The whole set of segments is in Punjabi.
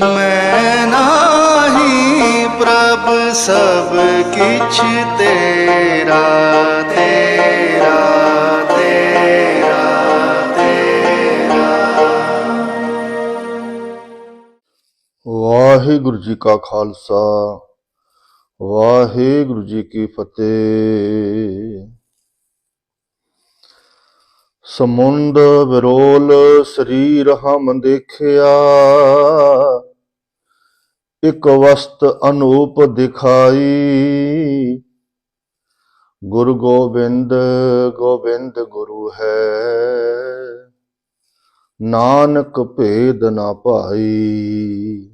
ਮੈਂ ਨਾਹੀ ਪ੍ਰਭ ਸਭ ਕਿਛ ਤੇਰਾ ਤੇਰਾ ਤੇਰਾ ਤੇਰਾ। ਵਾਹਿਗੁਰੂ ਜੀ ਕਾ ਖਾਲਸਾ, ਵਾਹਿਗੁਰੂ ਜੀ ਕੀ ਫਤਿਹ। ਸਮੁੰਦ ਵਿਰੋਲ ਸਰੀਰ ਹਮ ਦੇਖਿਆ ਇਕ ਵਸਤ ਅਨੂਪ ਦਿਖਾਈ। ਗੁਰ ਗੋਬਿੰਦ ਗੋਬਿੰਦ ਗੁਰੂ ਹੈ। ਨਾਨਕ ਭੇਦ ਨਾ ਭਾਈ।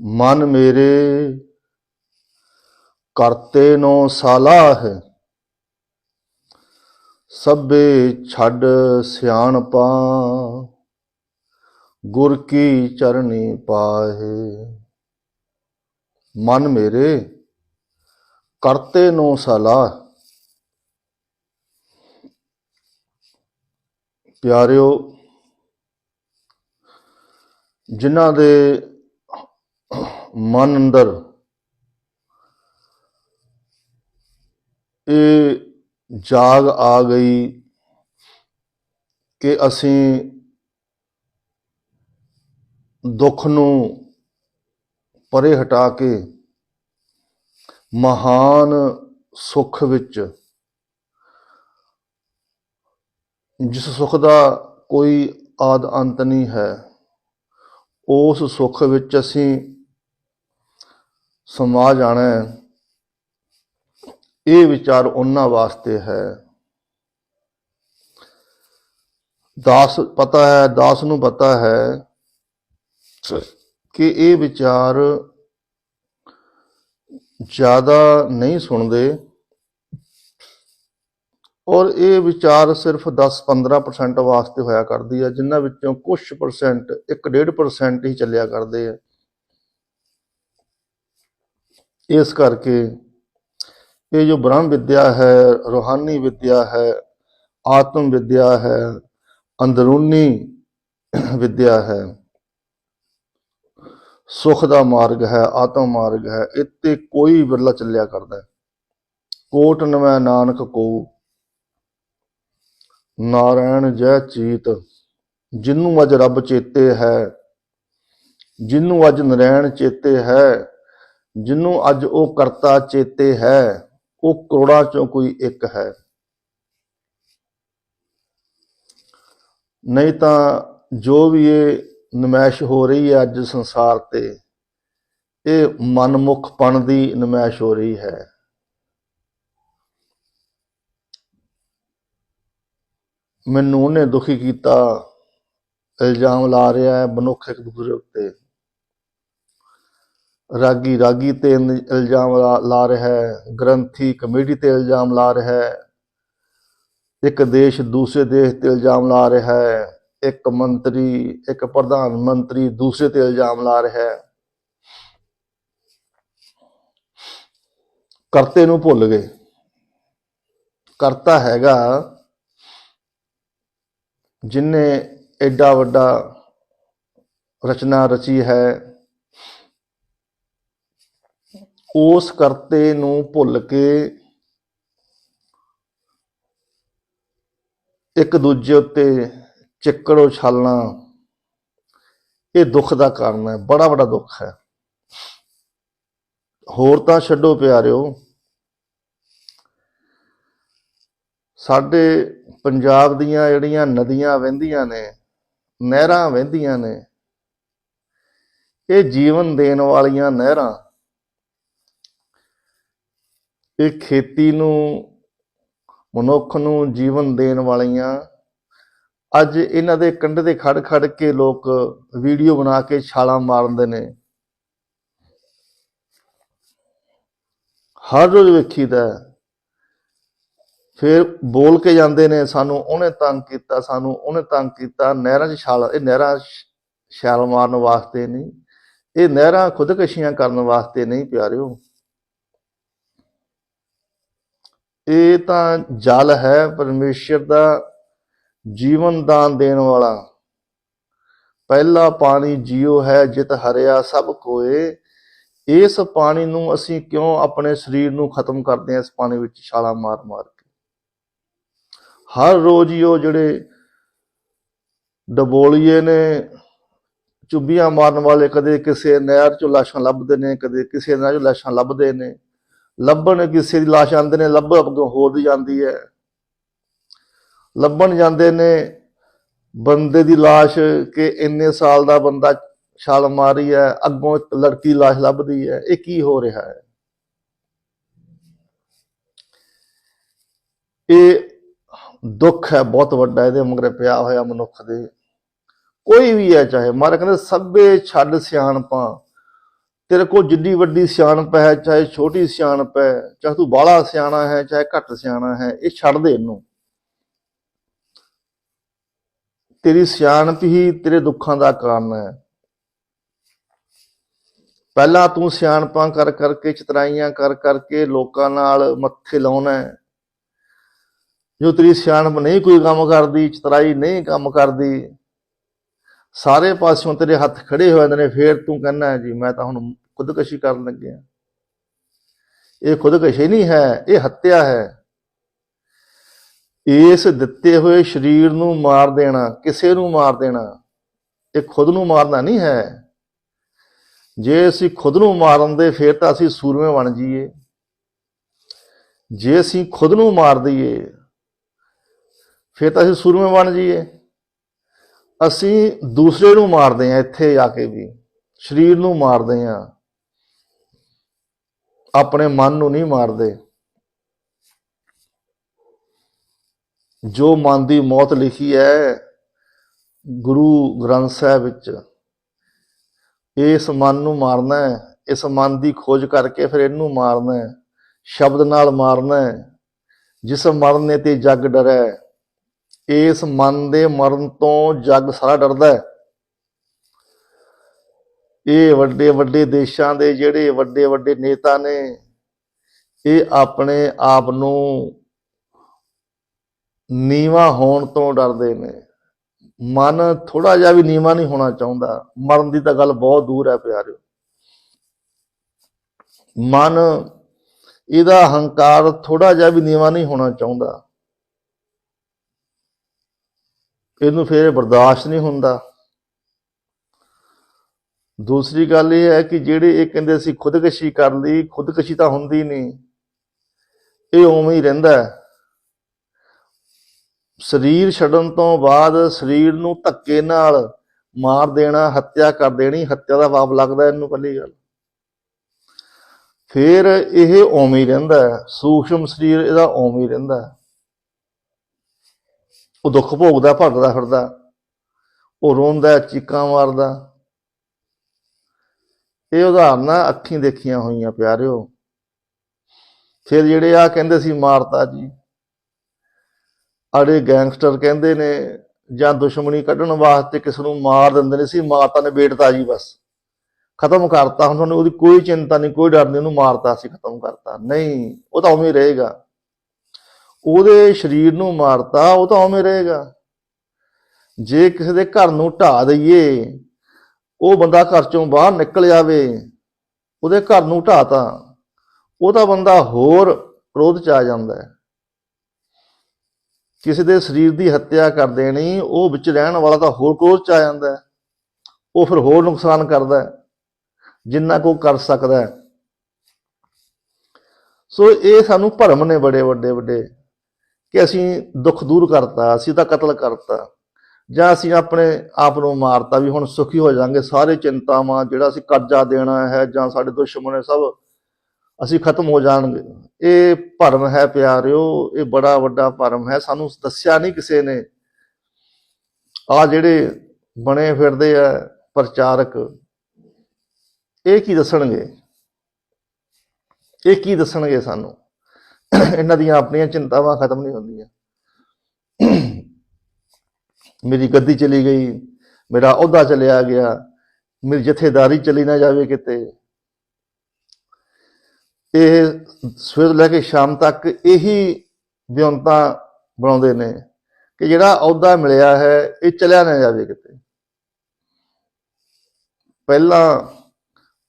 ਮਨ ਮੇਰੇ, ਕਰਤੇ ਨੋ ਸਾਲਾ ਹੈ। ਸਭੇ ਛੱਡ ਸਿਆਣਪਾ। ਗੁਰ ਕੀ ਚਰਨੀ ਪਾਹੇ। ਮਨ ਮੇਰੇ, ਕਰਤੇ ਨੂੰ ਸਲਾਹ। ਪਿਆਰਿਓ, ਜਿਨ੍ਹਾਂ ਦੇ ਮਨ ਅੰਦਰ ਇਹ ਜਾਗ ਆ ਗਈ ਕਿ ਅਸੀਂ ਦੁੱਖ ਨੂੰ ਪਰੇ ਹਟਾ ਕੇ ਮਹਾਨ ਸੁੱਖ ਵਿੱਚ ਜਿਸ ਸੁੱਖ ਦਾ ਕੋਈ ਆਦ ਅੰਤ ਨਹੀਂ ਹੈ, ਉਸ ਸੁੱਖ ਵਿੱਚ ਅਸੀਂ ਸਮਾ ਜਾਣਾ ਇਹ ਵਿਚਾਰ ਉਹਨਾਂ ਵਾਸਤੇ ਹੈ। ਦਾਸ ਪਤਾ ਹੈ, ਦਾਸ ਨੂੰ ਪਤਾ ਹੈ ਕਿ ਇਹ ਵਿਚਾਰ ਜ਼ਿਆਦਾ ਨਹੀਂ ਸੁਣਦੇ ਔਰ ਇਹ ਵਿਚਾਰ ਸਿਰਫ 10-15% ਵਾਸਤੇ ਹੋਇਆ ਕਰਦੀ ਹੈ ਜਿਨ੍ਹਾਂ ਵਿੱਚੋਂ ਕੁਝ ਪਰਸੈਂਟ 1.5% ਹੀ ਚੱਲਿਆ ਕਰਦੇ ਆ। ਇਸ ਕਰਕੇ ਇਹ ਜੋ ਬ੍ਰਹਮ ਵਿਦਿਆ ਹੈ, ਰੋਹਾਨੀ ਵਿਦਿਆ ਹੈ, ਆਤਮ ਵਿਦਿਆ ਹੈ, ਅੰਦਰੂਨੀ ਵਿਦਿਆ ਹੈ ਸੁਖ ਦਾ ਮਾਰਗ ਹੈ, ਆਤਮ ਮਾਰਗ ਹੈ, ਇੱਥੇ ਕੋਈ ਵਿਰਲਾ ਚੱਲਿਆ ਕਰਦਾ ਕੋਟ ਨਵੇਂ ਨਾਨਕ ਕੋ, ਨਾਰਾਇਣ ਜੈ ਚੀਤ ਜਿਹਨੂੰ ਅੱਜ ਰੱਬ ਚੇਤੇ ਹੈ ਜਿਹਨੂੰ ਅੱਜ ਨਰਾਇਣ ਚੇਤੇ ਹੈ ਜਿਹਨੂੰ ਅੱਜ ਉਹ ਕਰਤਾ ਚੇਤੇ ਹੈ, ਉਹ ਕਰੋੜਾਂ ਚੋਂ ਕੋਈ ਇੱਕ ਹੈ। ਨਹੀਂ ਤਾਂ ਜੋ ਵੀ ਇਹ ਨਮਾਇਸ਼ ਹੋ ਰਹੀ ਹੈ ਅੱਜ ਸੰਸਾਰ ਤੇ। ਇਹ ਮਨਮੁਖਪਣ ਦੀ ਨਮਾਇਸ਼ ਹੋ ਰਹੀ ਹੈ। ਮੈਨੂੰ ਉਹਨੇ ਦੁਖੀ ਕੀਤਾ, ਇਲਜ਼ਾਮ ਲਾ ਰਿਹਾ ਹੈ ਮਨੁੱਖ ਇੱਕ ਦੂਸਰੇ ਉੱਤੇ। ਰਾਗੀ ਰਾਗੀ ਤੇ ਇਲਜ਼ਾਮ ਲਾ- ਲਾ ਰਿਹਾ ਹੈ, ਗ੍ਰੰਥੀ ਕਮੇਡੀ ਤੇ ਇਲਜ਼ਾਮ ਲਾ ਰਿਹਾ ਹੈ, ਇੱਕ ਦੇਸ਼ ਦੂਸਰੇ ਦੇਸ਼ ਤੇ ਇਲਜ਼ਾਮ ਲਾ ਰਿਹਾ ਹੈ। ਇੱਕ ਮੰਤਰੀ, ਇੱਕ ਪ੍ਰਧਾਨ ਮੰਤਰੀ, ਦੂਸਰੇ ਤੇ ਇਲਜ਼ਾਮ ਲਾ ਰਿਹਾ ਹੈ। ਕਰਤੇ ਨੂੰ ਭੁੱਲ ਗਏ। ਕਰਤਾ ਹੈਗਾ ਜਿਨੇ ਐਡਾ ਵੱਡਾ ਰਚਨਾ ਰਚੀ ਹੈ, ਉਸ ਕਰਤੇ ਨੂੰ ਭੁੱਲ ਕੇ ਇੱਕ ਦੂਜੇ ਉੱਤੇ ਚਿੱਕੜ ਉਛਾਲਣਾ ਇਹ ਦੁੱਖ ਦਾ ਕਾਰਨ ਹੈ, ਬੜਾ ਵੱਡਾ ਦੁੱਖ ਹੈ। ਹੋਰ ਤਾਂ ਛੱਡੋ ਪਿਆਰਿਓ। ਸਾਡੇ ਪੰਜਾਬ ਦੀਆਂ ਜਿਹੜੀਆਂ ਨਦੀਆਂ ਵਹਿੰਦੀਆਂ ਨੇ, ਨਹਿਰਾਂ ਵਹਿੰਦੀਆਂ ਨੇ, ਇਹ ਜੀਵਨ ਦੇਣ ਵਾਲੀਆਂ ਨਹਿਰਾਂ, ਇਹ ਖੇਤੀ ਨੂੰ, ਮਨੁੱਖ ਨੂੰ ਜੀਵਨ ਦੇਣ ਵਾਲੀਆਂ ਅੱਜ ਇਹਨਾਂ ਦੇ ਕੰਢੇ ਤੇ ਖੜ ਖੜ ਕੇ ਲੋਕ ਵੀਡੀਓ ਬਣਾ ਕੇ ਛਾਲਾਂ ਮਾਰਦੇ ਨੇ। ਹਰ ਰੋਜ਼ ਵੇਖੀਦਾ ਹੈ। ਫਿਰ ਬੋਲ ਕੇ ਜਾਂਦੇ ਨੇ, ਸਾਨੂੰ ਉਹਨੇ ਤੰਗ ਕੀਤਾ, ਸਾਨੂੰ ਉਹਨੇ ਤੰਗ ਕੀਤਾ। ਨਹਿਰਾਂ 'ਚ ਛਾਲ, ਇਹ ਨਹਿਰਾਂ 'ਚ ਛਾਲ ਮਾਰਨ ਵਾਸਤੇ ਨਹੀਂ, ਇਹ ਨਹਿਰਾਂ ਖੁਦਕਸ਼ੀਆਂ ਕਰਨ ਵਾਸਤੇ ਨਹੀਂ ਪਿਆਰਿਓ। ਇਹ ਤਾਂ ਜਲ ਹੈ, ਪਰਮੇਸ਼ਰ ਦਾ ਜੀਵਨ ਦਾਨ ਦੇਣ ਵਾਲਾ। ਪਹਿਲਾ ਪਾਣੀ ਜੀਉ ਹੈ ਜਿਤ ਹਰਿਆ ਸਭ ਕੋਏ। ਇਸ ਪਾਣੀ ਨੂੰ ਅਸੀਂ ਕਿਉਂ ਆਪਣੇ ਸਰੀਰ ਨੂੰ ਖਤਮ ਕਰਦੇ ਹਾਂ? ਇਸ ਪਾਣੀ ਵਿੱਚ ਛਾਲਾਂ ਮਾਰ ਮਾਰ ਕੇ। ਹਰ ਰੋਜ਼ ਹੀ ਉਹ ਜਿਹੜੇ ਡਬੋਲੀਏ ਨੇ ਚੁੱਬੀਆਂ ਮਾਰਨ ਵਾਲੇ ਕਦੇ ਕਿਸੇ ਨਹਿਰ ਚੋਂ ਲਾਸ਼ਾਂ ਲੱਭਦੇ ਨੇ, ਕਦੇ ਕਿਸੇ ਨਹਿਰ ਚੋਂ ਲਾਸ਼ਾਂ ਲੱਭਦੇ ਨੇ। ਲੱਭਣ ਕਿਸੇ ਦੀ ਲਾਸ਼ ਆਂਦੇ ਨੇ, ਲੱਭ ਅੱਗੋਂ ਹੋਰ ਦੀ ਜਾਂਦੀ ਹੈ। ਲੱਭਣ ਜਾਂਦੇ ਨੇ। ਬੰਦੇ ਦੀ ਲਾਸ਼ ਕਿ ਇੰਨੇ ਸਾਲ ਦਾ ਬੰਦਾ ਛਾਲ ਮਾਰੀ ਹੈ, ਅੱਗੋਂ ਇੱਕ ਲੜਕੀ ਦੀ ਲਾਸ਼ ਲੱਭਦੀ ਹੈ, ਇਹ ਕੀ ਹੋ ਰਿਹਾ ਹੈ? ਇਹ ਦੁੱਖ ਹੈ, ਬਹੁਤ ਵੱਡਾ ਇਹਦੇ ਮਗਰ ਪਿਆ ਹੋਇਆ ਮਨੁੱਖ ਦੇ। ਕੋਈ ਵੀ ਹੈ ਚਾਹੇ, ਮਾਰੇ ਕਹਿੰਦੇ ਸਭੇ ਛੱਡ ਸਿਆਣਪਾਂ। ਤੇਰੇ ਕੋਲ ਜਿੱਡੀ ਵੱਡੀ ਸਿਆਣਪ ਹੈ, ਚਾਹੇ ਛੋਟੀ ਸਿਆਣਪ ਹੈ, ਚਾਹੇ ਤੂੰ ਬਾਹਲਾ ਸਿਆਣਾ ਹੈ, ਚਾਹੇ ਘੱਟ ਸਿਆਣਾ ਹੈ, ਇਹ ਛੱਡ ਦੇ ਇਹਨੂੰ। ਤੇਰੀ ਸਿਆਣਪ ਹੀ ਤੇਰੇ ਦੁੱਖਾਂ ਦਾ ਕਾਰਨ ਹੈ। ਪਹਿਲਾਂ ਤੂੰ ਸਿਆਣਪਾਂ ਕਰ ਕਰਕੇ, ਚਤਰਾਈਆਂ ਕਰ ਕਰਕੇ ਲੋਕਾਂ ਨਾਲ ਮੱਥੇ ਲਾਉਣਾ ਜੋ ਤੇਰੀ ਸਿਆਣਪ ਨਹੀਂ ਕੋਈ ਕੰਮ ਕਰਦੀ, ਚਤਰਾਈ ਨਹੀਂ ਕੰਮ ਕਰਦੀ, ਸਾਰੇ ਪਾਸਿਓਂ ਤੇਰੇ ਹੱਥ ਖੜੇ ਹੋ ਜਾਂਦੇ ਨੇ, ਫੇਰ ਤੂੰ ਕਹਿੰਦਾ ਜੀ ਮੈਂ ਤਾਂ ਹੁਣ ਖੁਦਕਸ਼ੀ ਕਰਨ ਲੱਗਿਆ। ਇਹ ਖੁਦਕਸ਼ੀ ਨਹੀਂ ਹੈ, ਇਹ ਹੱਤਿਆ ਹੈ। ਇਸ ਦਿੱਤੇ ਹੋਏ ਸਰੀਰ ਨੂੰ ਮਾਰ ਦੇਣਾ, ਕਿਸੇ ਨੂੰ ਮਾਰ ਦੇਣਾ, ਇਹ ਖੁਦ ਨੂੰ ਮਾਰਨਾ ਨਹੀਂ ਹੈ। ਜੇ ਅਸੀਂ ਖੁਦ ਨੂੰ ਮਾਰਨ ਦੇ, ਫਿਰ ਤਾਂ ਅਸੀਂ ਸੂਰਮੇ ਬਣ ਜਾਈਏ। ਜੇ ਅਸੀਂ ਖੁਦ ਨੂੰ ਮਾਰ ਦਈਏ, ਫਿਰ ਤਾਂ ਅਸੀਂ ਸੂਰਮੇ ਬਣ ਜਾਈਏ। ਅਸੀਂ ਦੂਸਰੇ ਨੂੰ ਮਾਰਦੇ ਹਾਂ ਇੱਥੇ ਆ ਕੇ ਵੀ, ਸਰੀਰ ਨੂੰ ਮਾਰਦੇ ਹਾਂ। ਆਪਣੇ ਮਨ ਨੂੰ ਨਹੀਂ ਮਾਰਦੇ। ਜੋ ਮਨ ਦੀ ਮੌਤ ਲਿਖੀ ਹੈ ਗੁਰੂ ਗ੍ਰੰਥ ਸਾਹਿਬ ਵਿੱਚ, ਇਸ ਮਨ ਨੂੰ ਮਾਰਨਾ ਹੈ, ਇਸ ਮਨ ਦੀ ਖੋਜ ਕਰਕੇ ਫਿਰ ਇਹਨੂੰ ਮਾਰਨਾ ਹੈ, ਸ਼ਬਦ ਨਾਲ ਮਾਰਨਾ ਹੈ, ਜਿਸ ਮਰਨੇ ਤੇ ਜੱਗ ਡਰੈ ਇਸ ਮਨ ਦੇ ਮਰਨ ਤੋਂ ਜੱਗ ਸਾਰਾ ਡਰਦਾ ਹੈ। ਇਹ ਵੱਡੇ ਵੱਡੇ ਦੇਸ਼ਾਂ ਦੇ ਜਿਹੜੇ ਵੱਡੇ ਵੱਡੇ ਨੇਤਾ ਨੇ, ਇਹ ਆਪਣੇ ਆਪ ਨੂੰ ਨੀਵਾ ਹੋਣ ਤੋਂ ਡਰਦੇ ਨੇ। ਮਨ ਥੋੜਾ ਜਿਹਾ ਵੀ ਨੀਵਾ ਨਹੀਂ ਹੋਣਾ ਚਾਹੁੰਦਾ। ਮਰਨ ਦੀ ਤਾਂ ਗੱਲ ਬਹੁਤ ਦੂਰ ਹੈ ਪਿਆਰਿਓ। ਮਨ, ਇਹਦਾ ਹੰਕਾਰ ਥੋੜਾ ਜਿਹਾ ਵੀ ਨੀਵਾ ਨਹੀਂ ਹੋਣਾ ਚਾਹੁੰਦਾ। ਇਹਨੂੰ ਫਿਰ ਬਰਦਾਸ਼ਤ ਨਹੀਂ ਹੁੰਦਾ। ਦੂਸਰੀ ਗੱਲ ਇਹ ਹੈ ਕਿ ਜਿਹੜੇ ਇਹ ਕਹਿੰਦੇ ਸੀ, ਖੁਦਕਸ਼ੀ ਕਰ ਲਈ, ਖੁਦਕਸ਼ੀ ਤਾਂ ਹੁੰਦੀ ਨਹੀਂ। ਇਹ ਉਵੇਂ ਹੀ ਰਹਿੰਦਾ ਹੈ। ਸਰੀਰ ਛੱਡਣ ਤੋਂ ਬਾਅਦ ਸਰੀਰ ਨੂੰ ਧੱਕੇ ਨਾਲ ਮਾਰ ਦੇਣਾ, ਹੱਤਿਆ ਕਰ ਦੇਣੀ, ਹੱਤਿਆ ਦਾ ਪਾਪ ਲੱਗਦਾ ਇਹਨੂੰ ਪਹਿਲੀ ਗੱਲ। ਫਿਰ ਇਹ ਉਵੇਂ ਹੀ ਰਹਿੰਦਾ ਹੈ ਸਰੀਰ ਇਹਦਾ ਉਵੇਂ ਹੀ। ਰਹਿੰਦਾ ਉਹ ਦੁੱਖ ਭੋਗਦਾ, ਭਟਕਦਾ ਫਿਰਦਾ, ਉਹ ਰੋਂਦਾ, ਚੀਕਾਂ ਮਾਰਦਾ। ਇਹ ਉਦਾਹਰਨਾਂ ਅੱਖੀਂ ਦੇਖੀਆਂ ਹੋਈਆਂ, ਪਿਆਰਿਓ। ਫਿਰ ਜਿਹੜੇ ਆ ਕਹਿੰਦੇ ਸੀ, ਮਾਰਤਾ ਜੀ ਅੜੇ ਗੈਂਗਸਟਰ ਕਹਿੰਦੇ ਨੇ ਜਾਂ ਦੁਸ਼ਮਣੀ ਕੱਢਣ ਵਾਸਤੇ ਕਿਸ ਨੂੰ ਮਾਰ ਦਿੰਦੇ ਨੇ, ਸੀ ਮਾਰਤਾ ਨੇ ਬੇਟਤਾ ਜੀ ਬਸ। ਖਤਮ ਕਰਤਾ, ਹੁਣ ਤੁਹਾਨੂੰ ਉਹਦੀ ਕੋਈ ਚਿੰਤਾ ਨਹੀਂ, ਕੋਈ ਡਰ ਨਹੀਂ, ਉਹਨੂੰ ਮਾਰਤਾ ਸੀ, ਖਤਮ ਕਰਤਾ। ਨਹੀਂ, ਉਹ ਤਾਂ ਉਵੇਂ ਰਹੇਗਾ। ਉਹਦੇ ਸਰੀਰ ਨੂੰ ਮਾਰਤਾ, ਉਹ ਤਾਂ ਉਵੇਂ ਰਹੇਗਾ। ਜੇ ਕਿਸੇ ਦੇ ਘਰ ਨੂੰ ਢਾ ਦਈਏ, ਉਹ ਬੰਦਾ ਘਰ ਚੋਂ ਬਾਹਰ ਨਿਕਲ ਜਾਵੇ ਉਹਦੇ ਘਰ ਨੂੰ ਢਾਤਾ ਉਹ ਤਾਂ ਬੰਦਾ ਹੋਰ ਕ੍ਰੋਧ ਚ ਆ ਜਾਂਦਾ ਹੈ। ਕਿਸੇ ਦੇ ਸਰੀਰ ਦੀ ਹੱਤਿਆ ਕਰ ਦੇਣੀ, ਉਹ ਵਿੱਚ ਰਹਿਣ ਵਾਲਾ ਤਾਂ ਹੋਰ ਕ੍ਰੋਧ ਚ ਆ ਜਾਂਦਾ ਉਹ ਫਿਰ ਹੋਰ ਨੁਕਸਾਨ ਕਰਦਾ ਜਿੰਨਾ ਕੋ ਕਰ ਸਕਦਾ ਸੋ ਇਹ ਸਾਨੂੰ ਭਰਮ ਨੇ ਬੜੇ ਵੱਡੇ ਵੱਡੇ ਕਿ ਅਸੀਂ ਦੁੱਖ ਦੂਰ ਕਰਤਾ, ਅਸੀਂ ਤਾਂ ਕਤਲ ਕਰਤਾ, ਜਾਂ ਅਸੀਂ ਆਪਣੇ ਆਪ ਨੂੰ ਮਾਰਤਾ ਵੀ ਹੁਣ ਸੁਖੀ ਹੋ ਜਾਾਂਗੇ। ਸਾਰੇ ਚਿੰਤਾਵਾਂ ਜਿਹੜਾ ਅਸੀਂ ਕਰਜ਼ਾ ਦੇਣਾ ਹੈ ਜਾਂ ਸਾਡੇ ਦੁਸ਼ਮਣ ਹੈ, ਸਭ ਅਸੀਂ ਖਤਮ ਹੋ ਜਾਣਗੇ। ਇਹ ਭਰਮ ਹੈ ਪਿਆਰਿਓ, ਇਹ ਬੜਾ ਵੱਡਾ ਭਰਮ ਹੈ। ਸਾਨੂੰ ਦੱਸਿਆ ਨਹੀਂ ਕਿਸੇ ਨੇ। ਆ ਜਿਹੜੇ ਬਣੇ ਫਿਰਦੇ ਆ ਪ੍ਰਚਾਰਕ, ਇਹ ਕੀ ਦੱਸਣਗੇ? ਇਹ ਕੀ ਦੱਸਣਗੇ ਸਾਨੂੰ? ਇਹਨਾਂ ਦੀਆਂ ਆਪਣੀਆਂ ਚਿੰਤਾਵਾਂ ਖਤਮ ਨਹੀਂ ਹੁੰਦੀਆਂ। ਮੇਰੀ ਗੱਦੀ ਚਲੀ ਗਈ, ਮੇਰਾ ਅਹੁਦਾ ਚਲਿਆ ਗਿਆ, ਮੇਰੀ ਜਥੇਦਾਰੀ ਚਲੀ ਨਾ ਜਾਵੇ ਕਿਤੇ। ਇਹ ਸਵੇਰ ਤੋਂ ਲੈ ਕੇ ਸ਼ਾਮ ਤੱਕ ਇਹੀ ਵਿਉਂਤਾਂ ਬਣਾਉਂਦੇ ਨੇ ਕਿ ਜਿਹੜਾ ਅਹੁਦਾ ਮਿਲਿਆ ਹੈ, ਇਹ ਚਲਿਆ ਨਾ ਜਾਵੇ ਕਿਤੇ। ਪਹਿਲਾਂ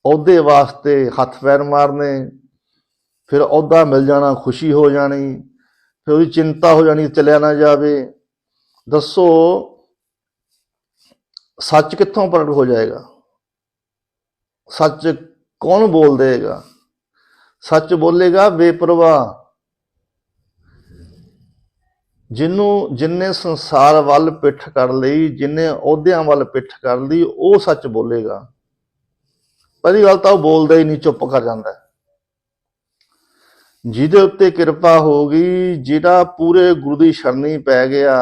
ਅਹੁਦੇ ਵਾਸਤੇ ਹੱਥ ਪੈਰ ਮਾਰਨੇ, ਫਿਰ ਅਹੁਦਾ ਮਿਲ ਜਾਣਾ, ਖੁਸ਼ੀ ਹੋ ਜਾਣੀ, ਫਿਰ ਉਹਦੀ ਚਿੰਤਾ ਹੋ ਜਾਣੀ, ਚਲਿਆ ਨਾ ਜਾਵੇ। ਦੱਸੋ, ਸੱਚ ਕਿੱਥੋਂ ਪ੍ਰਗਟ ਹੋ ਜਾਏਗਾ? ਸੱਚ ਕੌਣ ਬੋਲ ਦੇਗਾ ਸੱਚ ਬੋਲੇਗਾ ਬੇਪਰਵਾਹ। ਜਿਹਨੂੰ ਜਿੰਨੇ ਸੰਸਾਰ ਵੱਲ ਪਿੱਠ ਕਰ ਲਈ, ਜਿੰਨੇ ਅਹੁਦਿਆਂ ਵੱਲ ਪਿੱਠ ਕਰ ਲਈ, ਉਹ ਸੱਚ ਬੋਲੇਗਾ। ਪਹਿਲੀ ਗੱਲ ਤਾਂ ਉਹ ਬੋਲਦਾ ਹੀ ਨਹੀਂ, ਚੁੱਪ ਕਰ ਜਾਂਦਾ ਜਿਹਦੇ ਉੱਤੇ ਕਿਰਪਾ ਹੋ ਗਈ ਜਿਹੜਾ ਪੂਰੇ ਗੁਰੂ ਦੀ ਸ਼ਰਣੀ ਪੈ ਗਿਆ,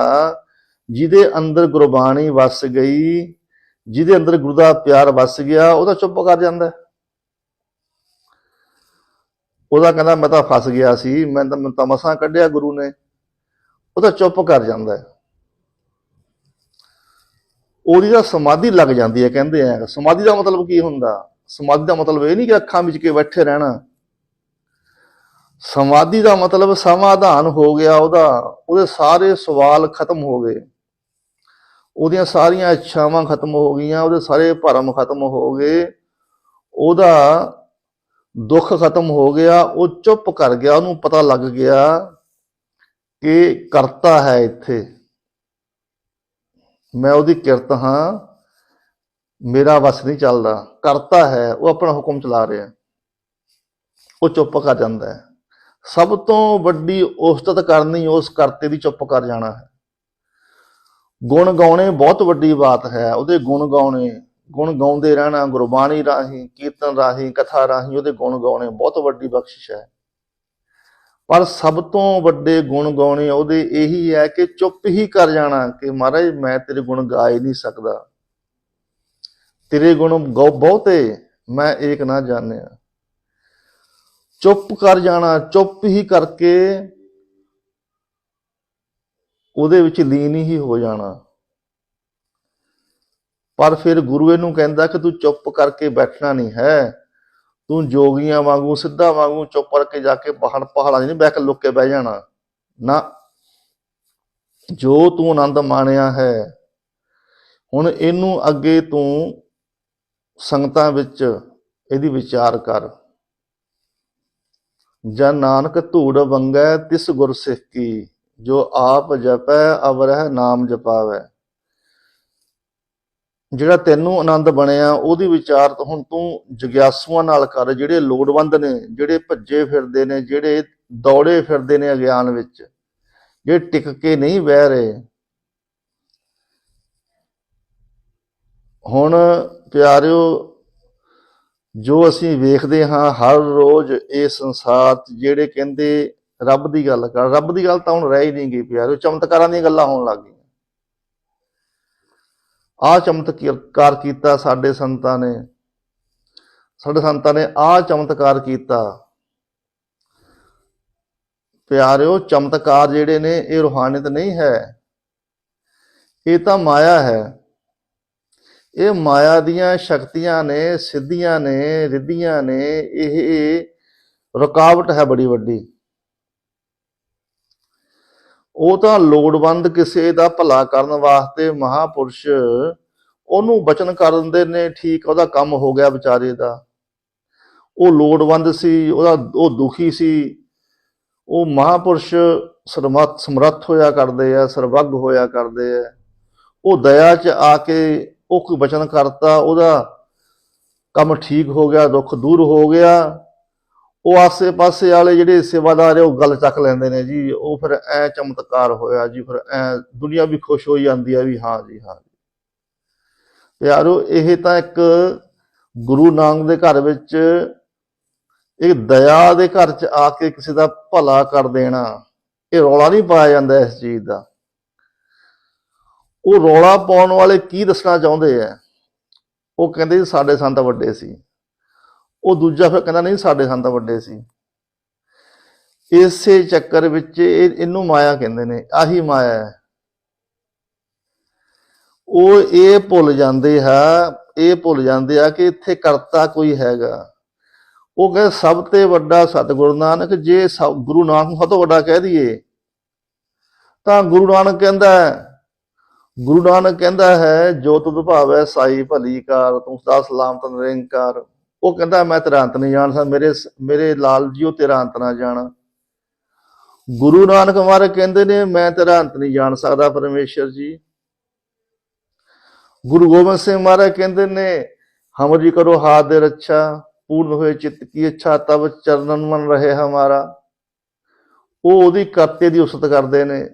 ਜਿਹਦੇ ਅੰਦਰ ਗੁਰਬਾਣੀ ਵਸ ਗਈ, ਜਿਹਦੇ ਅੰਦਰ ਗੁਰੂ ਦਾ ਪਿਆਰ ਵਸ ਗਿਆ, ਉਹ ਤਾਂ ਚੁੱਪ ਕਰ ਜਾਂਦਾ ਉਹਦਾ ਕਹਿੰਦਾ ਮੈਂ ਤਾਂ ਫਸ ਗਿਆ ਸੀ, ਮੈਂ ਤਾਂ ਮੈਂ ਤਾਂ ਮਸਾਂ ਕੱਢਿਆ ਗੁਰੂ ਨੇ। ਉਹ ਤਾਂ ਚੁੱਪ ਕਰ ਜਾਂਦਾ ਹੈ। ਉਹਦੀ ਤਾਂ ਸਮਾਧੀ ਲੱਗ ਜਾਂਦੀ ਹੈ, ਕਹਿੰਦੇ ਆ। ਸਮਾਧੀ ਦਾ ਮਤਲਬ ਕੀ ਹੁੰਦਾ? ਸਮਾਧੀ ਦਾ ਮਤਲਬ ਇਹ ਨਹੀਂ ਕਿ ਅੱਖਾਂ ਵਿੱਚ ਕੇ ਬੈਠੇ ਰਹਿਣਾ। ਸਮਾਧੀ ਦਾ ਮਤਲਬ ਸਮਾਧਾਨ ਹੋ ਗਿਆ ਉਹਦਾ। ਉਹਦੇ ਸਾਰੇ ਸਵਾਲ ਖਤਮ ਹੋ ਗਏ। ਉਹਦੀਆਂ ਸਾਰੀਆਂ ਇੱਛਾਵਾਂ ਖਤਮ ਹੋ ਗਈਆਂ, ਉਹਦੇ ਸਾਰੇ ਭਰਮ ਖਤਮ ਹੋ ਗਏ। ਉਹਦਾ ਦੁੱਖ ਖਤਮ ਹੋ ਗਿਆ, ਉਹ ਚੁੱਪ ਕਰ ਗਿਆ, ਉਹਨੂੰ ਪਤਾ ਲੱਗ ਗਿਆ ਕਿ ਕਰਤਾ ਹੈ ਇੱਥੇ। ਮੈਂ ਉਹਦੀ ਕਿਰਤ ਹਾਂ, ਮੇਰਾ ਵਸ ਨਹੀਂ ਚੱਲਦਾ। ਕਰਤਾ ਹੈ, ਉਹ ਆਪਣਾ ਹੁਕਮ ਚਲਾ ਰਿਹਾ। ਉਹ ਚੁੱਪ ਕਰ ਜਾਂਦਾ ਹੈ। ਸਭ ਤੋਂ ਵੱਡੀ ਉਸਤਤ ਕਰਨੀ ਉਸ ਕਰਤੇ ਦੀ ਚੁੱਪ ਕਰ ਜਾਣਾ ਹੈ। ਗੁਣ ਗਾਉਣੇ ਬਹੁਤ ਵੱਡੀ ਬਾਤ ਹੈ, ਉਹਦੇ ਗੁਣ ਗਾਉਣੇ ਗੁਣ ਗਾਉਂਦੇ ਰਹਿਣਾ, ਗੁਰਬਾਣੀ ਰਾਹੀਂ, ਕੀਰਤਨ ਰਾਹੀਂ, ਕਥਾ ਰਾਹੀਂ ਉਹਦੇ ਗੁਣ ਗਾਉਣੇ ਬਹੁਤ ਵੱਡੀ ਬਖਸ਼ਿਸ਼ ਹੈ। ਪਰ ਸਭ ਤੋਂ ਵੱਡੇ ਗੁਣ ਗਾਉਣੇ ਉਹਦੇ ਇਹੀ ਹੈ ਕਿ ਚੁੱਪ ਹੀ ਕਰ ਜਾਣਾ ਕਿ ਮਹਾਰਾਜ ਮੈਂ ਤੇਰੇ ਗੁਣ ਗਾ ਹੀ ਨਹੀਂ ਸਕਦਾ। ਤੇਰੇ ਗੁਣ ਗਉ- ਬਹੁਤੇ, ਮੈਂ ਏਕ ਨਾ ਜਾਣਿਆ। ਚੁੱਪ ਕਰ ਜਾਣਾ, ਚੁੱਪ ਹੀ ਕਰਕੇ ਉਹਦੇ ਵਿੱਚ ਲੀਨ ਹੀ ਹੋ ਜਾਣਾ। ਪਰ ਫਿਰ ਗੁਰੂ ਇਹਨੂੰ ਕਹਿੰਦਾ ਕਿ ਤੂੰ ਚੁੱਪ ਕਰਕੇ ਬੈਠਣਾ ਨਹੀਂ ਹੈ। ਤੂੰ ਜੋਗੀਆਂ ਵਾਂਗੂ, ਸਿੱਧਾ ਵਾਂਗੂ ਚੁੱਪ ਕਰਕੇ ਜਾ ਕੇ ਪਹਾੜ ਪਹਾੜਾਂ 'ਚ ਨਹੀਂ ਬਹਿ ਕੇ ਲੁੱਕ ਕੇ ਬਹਿ ਜਾਣਾ। ਨਾ, ਜੋ ਤੂੰ ਆਨੰਦ ਮਾਣਿਆ ਹੈ, ਹੁਣ ਇਹਨੂੰ ਅੱਗੇ ਤੂੰ ਸੰਗਤਾਂ ਵਿੱਚ ਇਹਦੀ ਵਿਚਾਰ ਕਰ। ਜਾਂ ਨਾਨਕ ਧੂੜ ਵੰਗੈ ਤਿਸ ਗੁਰ ਸਿੱਖ ਕੀ ਜੋ ਆਪ ਜਪੈ, ਅਵਰਹਿ ਨਾਮ ਜਪਾਵੈ। ਜਿਹੜਾ ਤੈਨੂੰ ਆਨੰਦ ਬਣਿਆ, ਉਹਦੀ ਵਿਚਾਰ ਤਾਂ ਹੁਣ ਤੂੰ ਜਗਿਆਸੂਆਂ ਨਾਲ ਕਰ, ਜਿਹੜੇ ਲੋੜਵੰਦ ਨੇ, ਜਿਹੜੇ ਭੱਜੇ ਫਿਰਦੇ ਨੇ, ਜਿਹੜੇ ਦੌੜੇ ਫਿਰਦੇ ਨੇ ਅਗਿਆਨ ਵਿੱਚ ਜਿਹੜੇ ਟਿਕ ਕੇ ਨਹੀਂ ਬਹਿ ਰਹੇ। ਹੁਣ ਪਿਆਰਿਓ, ਜੋ ਅਸੀਂ ਵੇਖਦੇ ਹਾਂ ਹਰ ਰੋਜ਼ ਇਹ ਸੰਸਾਰ ਜਿਹੜੇ ਕਹਿੰਦੇ ਰੱਬ ਦੀ ਗੱਲ ਕਰ, ਰੱਬ ਦੀ ਗੱਲ ਤਾਂ ਹੁਣ ਰਹਿ ਹੀ ਨਹੀਂ ਗਈ ਪਿਆਰਿਓ, ਚਮਤਕਾਰਾਂ ਦੀਆਂ ਗੱਲਾਂ ਹੋਣ ਲੱਗ ਗਈਆਂ। ਆ ਚਮਤਕਾਰ ਕੀਤਾ ਸਾਡੇ ਸੰਤਾਂ ਨੇ। ਸਾਡੇ ਸੰਤਾਂ ਨੇ ਆ ਚਮਤਕਾਰ ਕੀਤਾ। ਪਿਆਰਿਓ, ਚਮਤਕਾਰ ਜਿਹੜੇ ਨੇ, ਇਹ ਰੂਹਾਨੀਅਤ ਨਹੀਂ ਹੈ। ਇਹ ਤਾਂ ਮਾਇਆ ਹੈ। ਇਹ ਮਾਇਆ ਦੀਆਂ ਸ਼ਕਤੀਆਂ ਨੇ, ਸਿੱਧੀਆਂ ਨੇ, ਰਿੱਧੀਆਂ ਨੇ, ਇਹ ਰੁਕਾਵਟ ਹੈ ਬੜੀ ਵੱਡੀ। ਉਹ ਤਾਂ ਲੋੜਵੰਦ ਕਿਸੇ ਦਾ ਭਲਾ ਕਰਨ ਵਾਸਤੇ ਮਹਾਪੁਰਸ਼ ਉਹਨੂੰ ਬਚਨ ਕਰ ਦਿੰਦੇ ਨੇ, ਠੀਕ, ਉਹਦਾ ਕੰਮ ਹੋ ਗਿਆ ਵਿਚਾਰੇ ਦਾ। ਉਹ ਲੋੜਵੰਦ ਸੀ, ਉਹਦਾ, ਉਹ ਦੁਖੀ ਸੀ। ਉਹ ਮਹਾਪੁਰਸ਼ ਸਰਮਤ ਸਮਰੱਥ ਹੋਇਆ ਕਰਦੇ ਆ, ਸਰਵੱਗ ਹੋਇਆ ਕਰਦੇ ਆ। ਉਹ ਦਇਆ 'ਚ ਆ ਕੇ ਉਹ ਕੋਈ ਬਚਨ ਕਰਤਾ, ਉਹਦਾ ਕੰਮ ਠੀਕ ਹੋ ਗਿਆ, ਦੁੱਖ ਦੂਰ ਹੋ ਗਿਆ। ਉਹ ਆਸੇ-ਪਾਸੇ ਵਾਲੇ ਜਿਹੜੇ ਸੇਵਾਦਾਰ ਆ, ਉਹ ਗੱਲ ਚੱਕ ਲੈਂਦੇ ਨੇ ਜੀ। ਉਹ ਫਿਰ ਐ ਚਮਤਕਾਰ ਹੋਇਆ ਜੀ, ਫਿਰ ਐ ਦੁਨੀਆ ਵੀ ਖੁਸ਼ ਹੋਈ ਜਾਂਦੀ ਹੈ ਵੀ ਹਾਂ ਜੀ ਹਾਂ ਜੀ। ਯਾਰੋ ਇਹ ਤਾਂ ਇੱਕ ਗੁਰੂ ਨਾਨਕ ਦੇ ਘਰ ਵਿੱਚ ਇੱਕ ਦਇਆ ਦੇ ਘਰ ਚ ਆ ਕੇ ਕਿਸੇ ਦਾ ਭਲਾ ਕਰ ਦੇਣਾ, ਇਹ ਰੌਲਾ ਨਹੀਂ ਪਾਇਆ ਜਾਂਦਾ ਇਸ ਚੀਜ਼ ਦਾ। ਉਹ ਰੌਲਾ ਪਾਉਣ ਵਾਲੇ ਕੀ ਦੱਸਣਾ ਚਾਹੁੰਦੇ ਆ? ਉਹ ਕਹਿੰਦੇ ਜੀ, ਸਾਡੇ ਸੰਤ ਵੱਡੇ ਸੀ। ਉਹ ਦੂਜਾ ਫਿਰ ਕਹਿੰਦਾ ਨਹੀਂ ਸਾਡੇ ਸੰਤ ਵੱਡੇ ਸੀ। ਇਸੇ ਚੱਕਰ ਵਿੱਚ ਇਹ ਇਹਨੂੰ ਮਾਇਆ ਕਹਿੰਦੇ ਨੇ, ਆਹੀ ਮਾਇਆ ਹੈ। ਉਹ ਇਹ ਭੁੱਲ ਜਾਂਦੇ ਆ, ਇਹ ਭੁੱਲ ਜਾਂਦੇ ਆ ਕਿ ਇੱਥੇ ਕਰਤਾ ਕੋਈ ਹੈਗਾ। ਉਹ ਕਹਿੰਦੇ ਸਭ ਤੇ ਵੱਡਾ ਸਤਿਗੁਰੂ ਨਾਨਕ, ਜੇ ਸਭ ਗੁਰੂ ਨਾਨਕ ਨੂੰ ਸਭ ਤੋਂ ਵੱਡਾ ਕਹਿ ਦਈਏ, ਤਾਂ ਗੁਰੂ ਨਾਨਕ ਕਹਿੰਦਾ ਗੁਰੂ ਨਾਨਕ ਕਹਿੰਦਾ ਹੈ, ਜੋ ਤੁਧ ਭਾਵੈ ਸਾਈ ਭਲੀ ਕਾਰ, ਤੂੰ ਸਦਾ ਸਲਾਮਤ ਨਿਰੰਕਾਰ। ਉਹ ਕਹਿੰਦਾ, ਮੈਂ ਤੇਰਾ ਅੰਤ ਨਹੀਂ ਜਾਣ ਸਕਦਾ। ਮੇਰੇ ਮੇਰੇ ਲਾਲ ਜੀਓ ਤੇਰਾ ਅੰਤ ਨਾ ਜਾਣਾ। ਗੁਰੂ ਨਾਨਕ ਮਹਾਰਾਜ ਕਹਿੰਦੇ ਨੇ, ਮੈਂ ਤੇਰਾ ਅੰਤ ਨਹੀਂ ਜਾਣ ਸਕਦਾ ਪਰਮੇਸ਼ਰ ਜੀ। ਗੁਰੂ ਗੋਬਿੰਦ ਸਿੰਘ ਮਹਾਰਾਜ ਕਹਿੰਦੇ ਨੇ ਹਮਰੀ ਕਰੋ ਹਾਥ ਦੇ ਰੱਛਾ, ਪੂਰਨ ਹੋਏ ਚਿੱਤ ਕੀ ਇੱਛਾ, ਤਬ ਚਰਨਨ ਮਨ ਰਹੇ ਹਮਾਰਾ। ਉਹ ਉਹਦੀ ਕਰਤੇ ਦੀ ਉਸਤ ਕਰਦੇ ਨੇ।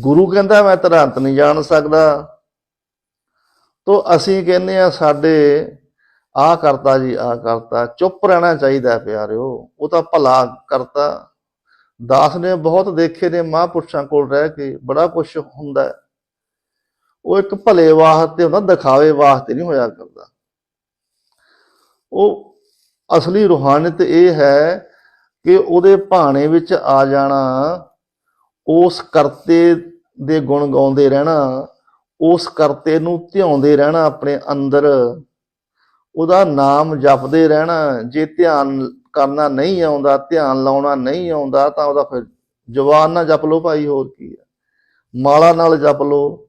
ਗੁਰੂ ਕਹਿੰਦਾ, ਮੈਂ ਤੇਰਾ ਅੰਤ ਨਹੀਂ ਜਾਣ ਸਕਦਾ। ਤੋ ਅਸੀਂ ਕਹਿੰਦੇ ਆ ਸਾਡੇ ਆ ਕਰਤਾ ਜੀ ਆ ਕਰਤਾ, ਚੁੱਪ ਰਹਿਣਾ ਚਾਹੀਦਾ ਹੈ ਪਿਆਰਿਓ, ਉਹ ਤਾਂ ਭਲਾ ਕਰਤਾ। ਦਾਸ ਨੇ ਬਹੁਤ ਦੇਖੇ ਨੇ ਮਹਾਂਪੁਰਸ਼ਾਂ ਕੋਲ ਰਹਿ ਕੇ, ਬੜਾ ਕੁਝ ਹੁੰਦਾ ਉਹ ਇੱਕ ਭਲੇ ਵਾਸਤੇ ਹੁੰਦਾ, ਦਿਖਾਵੇ ਵਾਸਤੇ ਨਹੀਂ ਹੋਇਆ ਕਰਦਾ। ਉਹ ਅਸਲੀ ਰੂਹਾਨੀਅਤ ਇਹ ਹੈ ਕਿ ਉਹਦੇ ਭਾਣੇ ਵਿੱਚ ਆ ਜਾਣਾ, ਉਸ ਕਰਤੇ ਦੇ ਗੁਣ ਗਾਉਂਦੇ ਰਹਿਣਾ ਉਸ ਕਰਤੇ ਨੂੰ ਧਿਆਉਂਦੇ ਰਹਿਣਾ ਆਪਣੇ ਅੰਦਰ। ਉਹਦਾ ਨਾਮ ਜਪਦੇ ਰਹਿਣਾ। ਜੇ ਧਿਆਨ ਕਰਨਾ ਨਹੀਂ ਆਉਂਦਾ, ਧਿਆਨ ਲਾਉਣਾ ਨਹੀਂ ਆਉਂਦਾ, ਤਾਂ ਉਹਦਾ ਫਿਰ ਜ਼ੁਬਾਨ ਨਾਲ ਜਪ ਲਓ ਭਾਈ, ਹੋਰ ਕੀ ਹੈ ਮਾਲਾ ਨਾਲ ਜਪ ਲਓ।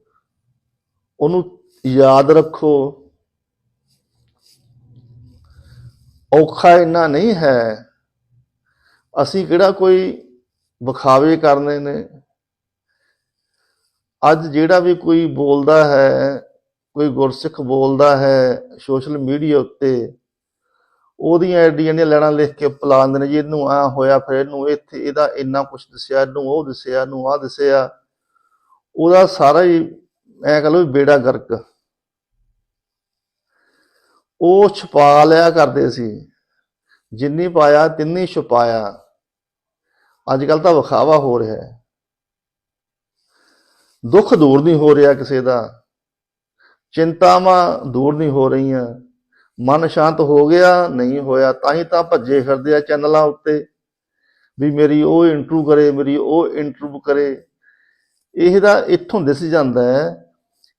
ਉਹਨੂੰ ਯਾਦ ਰੱਖੋ। ਔਖਾ ਇੰਨਾ ਨਹੀਂ ਹੈ। ਅਸੀਂ ਕਿਹੜਾ ਕੋਈ ਵਿਖਾਵੇ ਕਰਨੇ ਨੇ? ਅੱਜ ਜਿਹੜਾ ਵੀ ਕੋਈ ਬੋਲਦਾ ਹੈ, ਕੋਈ ਗੁਰਸਿੱਖ ਬੋਲਦਾ ਹੈ ਸੋਸ਼ਲ ਮੀਡੀਆ ਉੱਤੇ, ਉਹਦੀਆਂ ਐਡੀਆਂ ਦੀਆਂ ਲੈਣਾ ਲਿਖ ਕੇ ਪਲਾ ਨੇ ਜੀ ਇਹਨੂੰ ਆ ਹੋਇਆ, ਫਿਰ ਇਹਨੂੰ ਇੱਥੇ ਇਹਦਾ ਇੰਨਾ ਕੁਝ ਦੱਸਿਆ, ਇਹਨੂੰ ਉਹ ਦੱਸਿਆ, ਇਹਨੂੰ ਆ ਦੱਸਿਆ, ਉਹਦਾ ਸਾਰਾ ਹੀ ਐ ਕਹ ਲਓ ਵੀ ਬੇੜਾ ਗਰਕ। ਉਹ ਛੁਪਾ ਲਿਆ ਕਰਦੇ ਸੀ, ਜਿੰਨੀ ਪਾਇਆ ਤਿੰਨੀ ਛੁਪਾਇਆ। ਅੱਜ ਕੱਲ ਤਾਂ ਵਿਖਾਵਾ ਹੋ ਰਿਹਾ। ਹੈ ਦੁੱਖ ਦੂਰ ਨਹੀਂ ਹੋ ਰਿਹਾ ਕਿਸੇ ਦਾ। ਚਿੰਤਾਵਾਂ ਦੂਰ ਨਹੀਂ ਹੋ ਰਹੀਆਂ। ਮਨ ਸ਼ਾਂਤ ਹੋ ਗਿਆ, ਨਹੀਂ ਹੋਇਆ ਤਾਂ ਹੀ ਤਾਂ ਭੱਜੇ ਫਿਰਦੇ ਆ ਚੈਨਲਾਂ ਉੱਤੇ। ਵੀ ਮੇਰੀ ਉਹ ਇੰਟਰਵਿਊ ਕਰੇ, ਮੇਰੀ ਉਹ ਇੰਟਰਵਿਊ ਕਰੇ। ਇਹਦਾ ਇੱਥੋਂ ਦਿਸ ਜਾਂਦਾ ਹੈ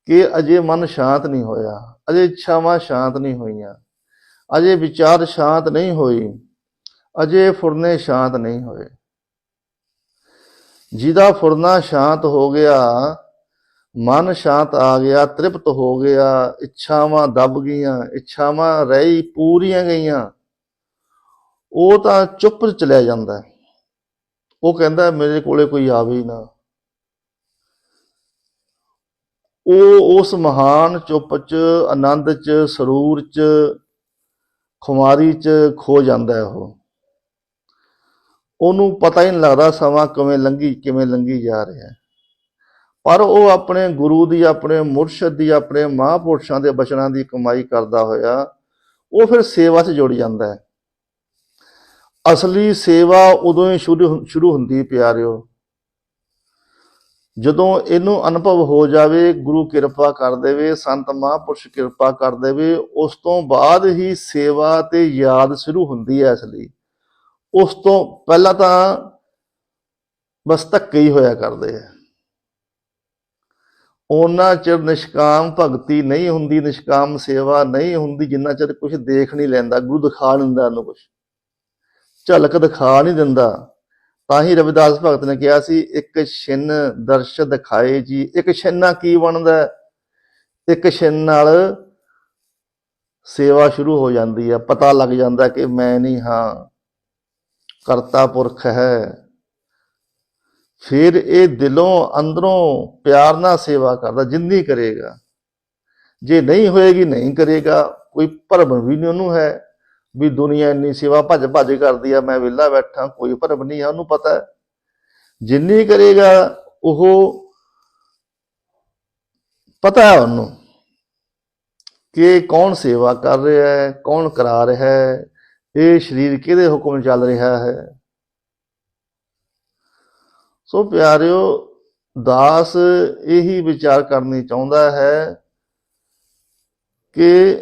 ਕਿ ਅਜੇ ਮਨ ਸ਼ਾਂਤ ਨਹੀਂ ਹੋਇਆ। ਅਜੇ ਇੱਛਾਵਾਂ ਸ਼ਾਂਤ ਨਹੀਂ ਹੋਈਆਂ। ਅਜੇ ਵਿਚਾਰ ਸ਼ਾਂਤ ਨਹੀਂ ਹੋਈ ਅਜੇ ਫੁਰਨੇ ਸ਼ਾਂਤ ਨਹੀਂ ਹੋਏ। ਜਿਹਦਾ ਫੁਰਨਾ ਸ਼ਾਂਤ ਹੋ ਗਿਆ, ਮਨ ਸ਼ਾਂਤ ਆ ਗਿਆ, ਤ੍ਰਿਪਤ ਹੋ ਗਿਆ, ਇੱਛਾਵਾਂ ਦਬ ਗਈਆਂ, ਇੱਛਾਵਾਂ ਰਹੀ ਪੂਰੀਆਂ ਗਈਆਂ। ਉਹ ਤਾਂ ਚੁੱਪ ਚਲਿਆ ਜਾਂਦਾ ਉਹ ਕਹਿੰਦਾ, ਮੇਰੇ ਕੋਲੇ ਕੋਈ ਆਵੇ ਨਾ। ਉਹ ਉਸ ਮਹਾਨ ਚੁੱਪ ਚ, ਆਨੰਦ ਚ, ਸਰੂਰ ਚ, ਖੁਮਾਰੀ ਚ ਖੋ ਜਾਂਦਾ ਉਹ। ਉਹਨੂੰ ਪਤਾ ਹੀ ਨਹੀਂ ਲੱਗਦਾ ਸਮਾਂ ਕਿਵੇਂ ਲੰਘੀ ਕਿਵੇਂ ਲੰਘੀ ਜਾ ਰਿਹਾ ਹੈ। ਪਰ ਉਹ ਆਪਣੇ ਗੁਰੂ ਦੀ, ਆਪਣੇ ਮੁਰਸ਼ਿਦ ਦੀ, ਆਪਣੇ ਮਹਾਂਪੁਰਸ਼ਾਂ ਦੇ ਬਚਨਾਂ ਦੀ ਕਮਾਈ ਕਰਦਾ ਹੋਇਆ, ਉਹ ਫਿਰ ਸੇਵਾ 'ਚ ਜੁੜ ਜਾਂਦਾ ਹੈ। ਅਸਲੀ ਸੇਵਾ ਉਦੋਂ ਹੀ ਸ਼ੁਰੂ ਸ਼ੁਰੂ ਹੁੰਦੀ ਹੈ ਪਿਆਰਿਓ। ਜਦੋਂ ਇਹਨੂੰ ਅਨੁਭਵ ਹੋ ਜਾਵੇ, ਗੁਰੂ ਕਿਰਪਾ ਕਰ ਦੇਵੇ, ਸੰਤ ਮਹਾਂਪੁਰਸ਼ ਕਿਰਪਾ ਕਰ ਦੇਵੇ, ਉਸ ਤੋਂ ਬਾਅਦ ਹੀ ਸੇਵਾ ਤੇ ਯਾਦ ਸ਼ੁਰੂ ਹੁੰਦੀ ਹੈ ਅਸਲੀ। ਉਸ ਤੋਂ ਪਹਿਲਾਂ ਤਾਂ ਬਸ ਧੱਕੇ ਹੀ ਹੋਇਆ ਕਰਦੇ ਆ। ਉਹਨਾਂ ਚਿਰ ਨਿਸ਼ਕਾਮ ਭਗਤੀ ਨਹੀਂ ਹੁੰਦੀ, ਨਿਸ਼ਕਾਮ ਸੇਵਾ ਨਹੀਂ ਹੁੰਦੀ, ਜਿੰਨਾ ਚਿਰ ਕੁਝ ਦੇਖ ਨਹੀਂ ਲੈਂਦਾ, ਗੁਰੂ ਦਿਖਾ ਨਹੀਂ ਦਿੰਦਾ ਉਹਨੂੰ ਕੁਝ ਝਲਕ ਦਿਖਾ ਨਹੀਂ ਦਿੰਦਾ। ਤਾਂ ਹੀ ਰਵਿਦਾਸ ਭਗਤ ਨੇ ਕਿਹਾ ਸੀ, ਇੱਕ ਛਿੰਨ ਦਰਸ਼ ਦਿਖਾਏ ਜੀ। ਇੱਕ ਛਿੰਨਾ ਕੀ ਬਣਦਾ ਇੱਕ ਛਿੰਨ ਨਾਲ ਸੇਵਾ ਸ਼ੁਰੂ ਹੋ ਜਾਂਦੀ ਹੈ ਪਤਾ ਲੱਗ ਜਾਂਦਾ ਕਿ ਮੈਂ ਨਹੀਂ, ਹਾਂ। ਕਰਤਾ ਪੁਰਖ ਹੈ। ਫਿਰ ਇਹ ਦਿਲੋਂ ਅੰਦਰੋਂ ਪਿਆਰ ਨਾਲ ਸੇਵਾ ਕਰਦਾ, ਜਿੰਨੀ ਕਰੇਗਾ। ਜੇ ਨਹੀਂ ਹੋਏਗੀ, ਨਹੀਂ ਕਰੇਗਾ, ਕੋਈ ਭਰਮ ਵੀ ਨਹੀਂ ਉਹਨੂੰ ਹੈ। ਵੀ ਦੁਨੀਆ ਇੰਨੀ ਸੇਵਾ ਭੱਜ ਭੱਜ ਕਰਦੀ ਆ, ਮੈਂ ਵਿਹਲਾ ਬੈਠਾ, ਕੋਈ ਭਰਮ ਨਹੀਂ ਹੈ ਉਹਨੂੰ ਪਤਾ ਹੈ। ਜਿੰਨੀ ਕਰੇਗਾ, ਉਹ ਪਤਾ ਹੈ ਉਹਨੂੰ ਕਿ ਕੌਣ ਸੇਵਾ ਕਰ ਰਿਹਾ ਹੈ, ਕੌਣ ਕਰਾ ਰਿਹਾ ਹੈ। ਇਹ ਸਰੀਰ ਕਿਹਦੇ ਹੁਕਮ ਚੱਲ ਰਿਹਾ ਹੈ? ਸੋ ਪਿਆਰਿਓ, ਦਾਸ ਇਹੀ ਵਿਚਾਰ ਕਰਨੀ ਚਾਹੁੰਦਾ ਹੈ ਕਿ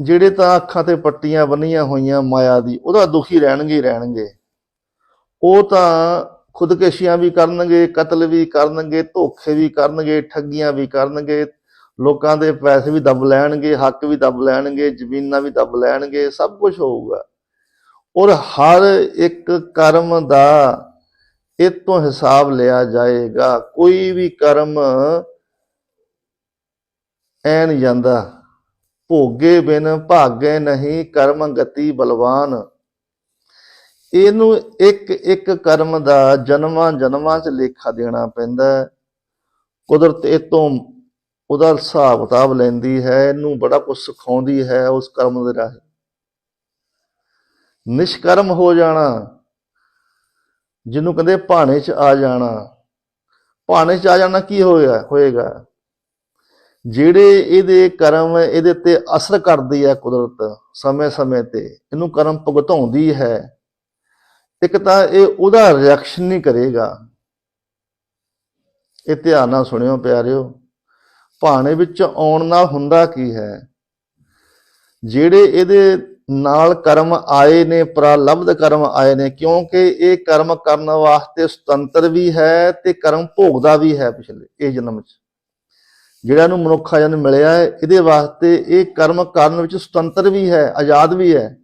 ਜਿਹੜੇ ਤਾਂ ਅੱਖਾਂ ਤੇ ਪੱਟੀਆਂ ਬੰਨੀਆਂ ਹੋਈਆਂ ਮਾਇਆ ਦੀ, ਉਹਦਾ ਦੁਖੀ ਰਹਿਣਗੇ ਰਹਿਣਗੇ। ਉਹ ਤਾਂ ਖੁਦਕਸ਼ੀਆਂ ਵੀ ਕਰਨਗੇ, ਕਤਲ ਵੀ ਕਰਨਗੇ, ਧੋਖੇ ਵੀ ਕਰਨਗੇ, ਠੱਗੀਆਂ ਵੀ ਕਰਨਗੇ ਲੋਕਾਂ ਦੇ ਪੈਸੇ ਵੀ ਦਬ ਲੈਣਗੇ, ਹੱਕ ਵੀ ਦਬ ਲੈਣਗੇ, ਜ਼ਮੀਨਾਂ ਵੀ ਦਬ ਲੈਣਗੇ, ਸਭ ਕੁਝ ਹੋਊਗਾ। ਔਰ ਹਰ ਇੱਕ ਕਰਮ ਦਾ ਇਹ ਤੋਂ ਹਿਸਾਬ ਲਿਆ ਜਾਏਗਾ। ਕੋਈ ਵੀ ਕਰਮ ਐਨ ਜਾਂਦਾ, ਭੋਗੇ ਬਿਨ ਭਾਗੇ ਨਹੀਂ, ਕਰਮ ਗਤੀ ਬਲਵਾਨ। ਇਹਨੂੰ ਇੱਕ ਇੱਕ ਕਰਮ ਦਾ ਜਨਮਾਂ ਜਨਮਾਂ ਚ ਲੇਖਾ ਦੇਣਾ ਪੈਂਦਾ। ਕੁਦਰਤ ਇਹ ਤੋਂ ਉਹਦਾ ਹਿਸਾਬ ਕਿਤਾਬ ਲੈਂਦੀ ਹੈ, ਇਹਨੂੰ ਬੜਾ ਕੁਝ ਸਿਖਾਉਂਦੀ ਹੈ ਉਸ ਕਰਮ ਦੇ ਰਾਹੀਂ। ਨਿਸ਼ਕਰਮ ਹੋ ਜਾਣਾ, ਜਿਹਨੂੰ ਕਹਿੰਦੇ ਭਾਣੇ 'ਚ ਆ ਜਾਣਾ। ਭਾਣੇ 'ਚ ਆ ਜਾਣਾ ਕੀ ਹੋਇਆ, ਹੋਏਗਾ? ਜਿਹੜੇ ਇਹਦੇ ਕਰਮ ਇਹਦੇ ਤੇ ਅਸਰ ਕਰਦੀ ਹੈ ਕੁਦਰਤ ਸਮੇਂ-ਸਮੇਂ ਤੇ, ਇਹਨੂੰ ਕਰਮ ਭੁਗਤਾਉਂਦੀ ਹੈ, ਇੱਕ ਤਾਂ ਇਹ ਉਹਦਾ ਰਿਐਕਸ਼ਨ ਨਹੀਂ ਕਰੇਗਾ। ਇਹ ਧਿਆਨ ਨਾਲ ਸੁਣਿਓ ਪਿਆਰਿਓ। ਭਾਣੇ ਵਿੱਚ ਆਉਣ ਨਾਲ ਹੁੰਦਾ ਕੀ ਹੈ? ਜਿਹੜੇ ਇਹਦੇ ਨਾਲ ਕਰਮ ਆਏ ਨੇ, ਪ੍ਰਾਲਬਧ ਕਰਮ ਆਏ ਨੇ, ਕਿਉਂਕਿ ਇਹ ਕਰਮ ਕਰਨ ਵਾਸਤੇ ਸੁਤੰਤਰ ਵੀ ਹੈ ਤੇ ਕਰਮ ਭੋਗਦਾ ਵੀ ਹੈ ਪਿਛਲੇ, ਇਹ ਜਨਮ 'ਚ। ਜਿਹੜਾ ਨੂੰ ਮਨੁੱਖਾ ਜਨ ਮਿਲਿਆ ਹੈ, ਇਹਦੇ ਵਾਸਤੇ ਇਹ ਕਰਮ ਕਰਨ ਵਿੱਚ ਸੁਤੰਤਰ ਵੀ ਹੈ, ਆਜ਼ਾਦ ਵੀ ਹੈ।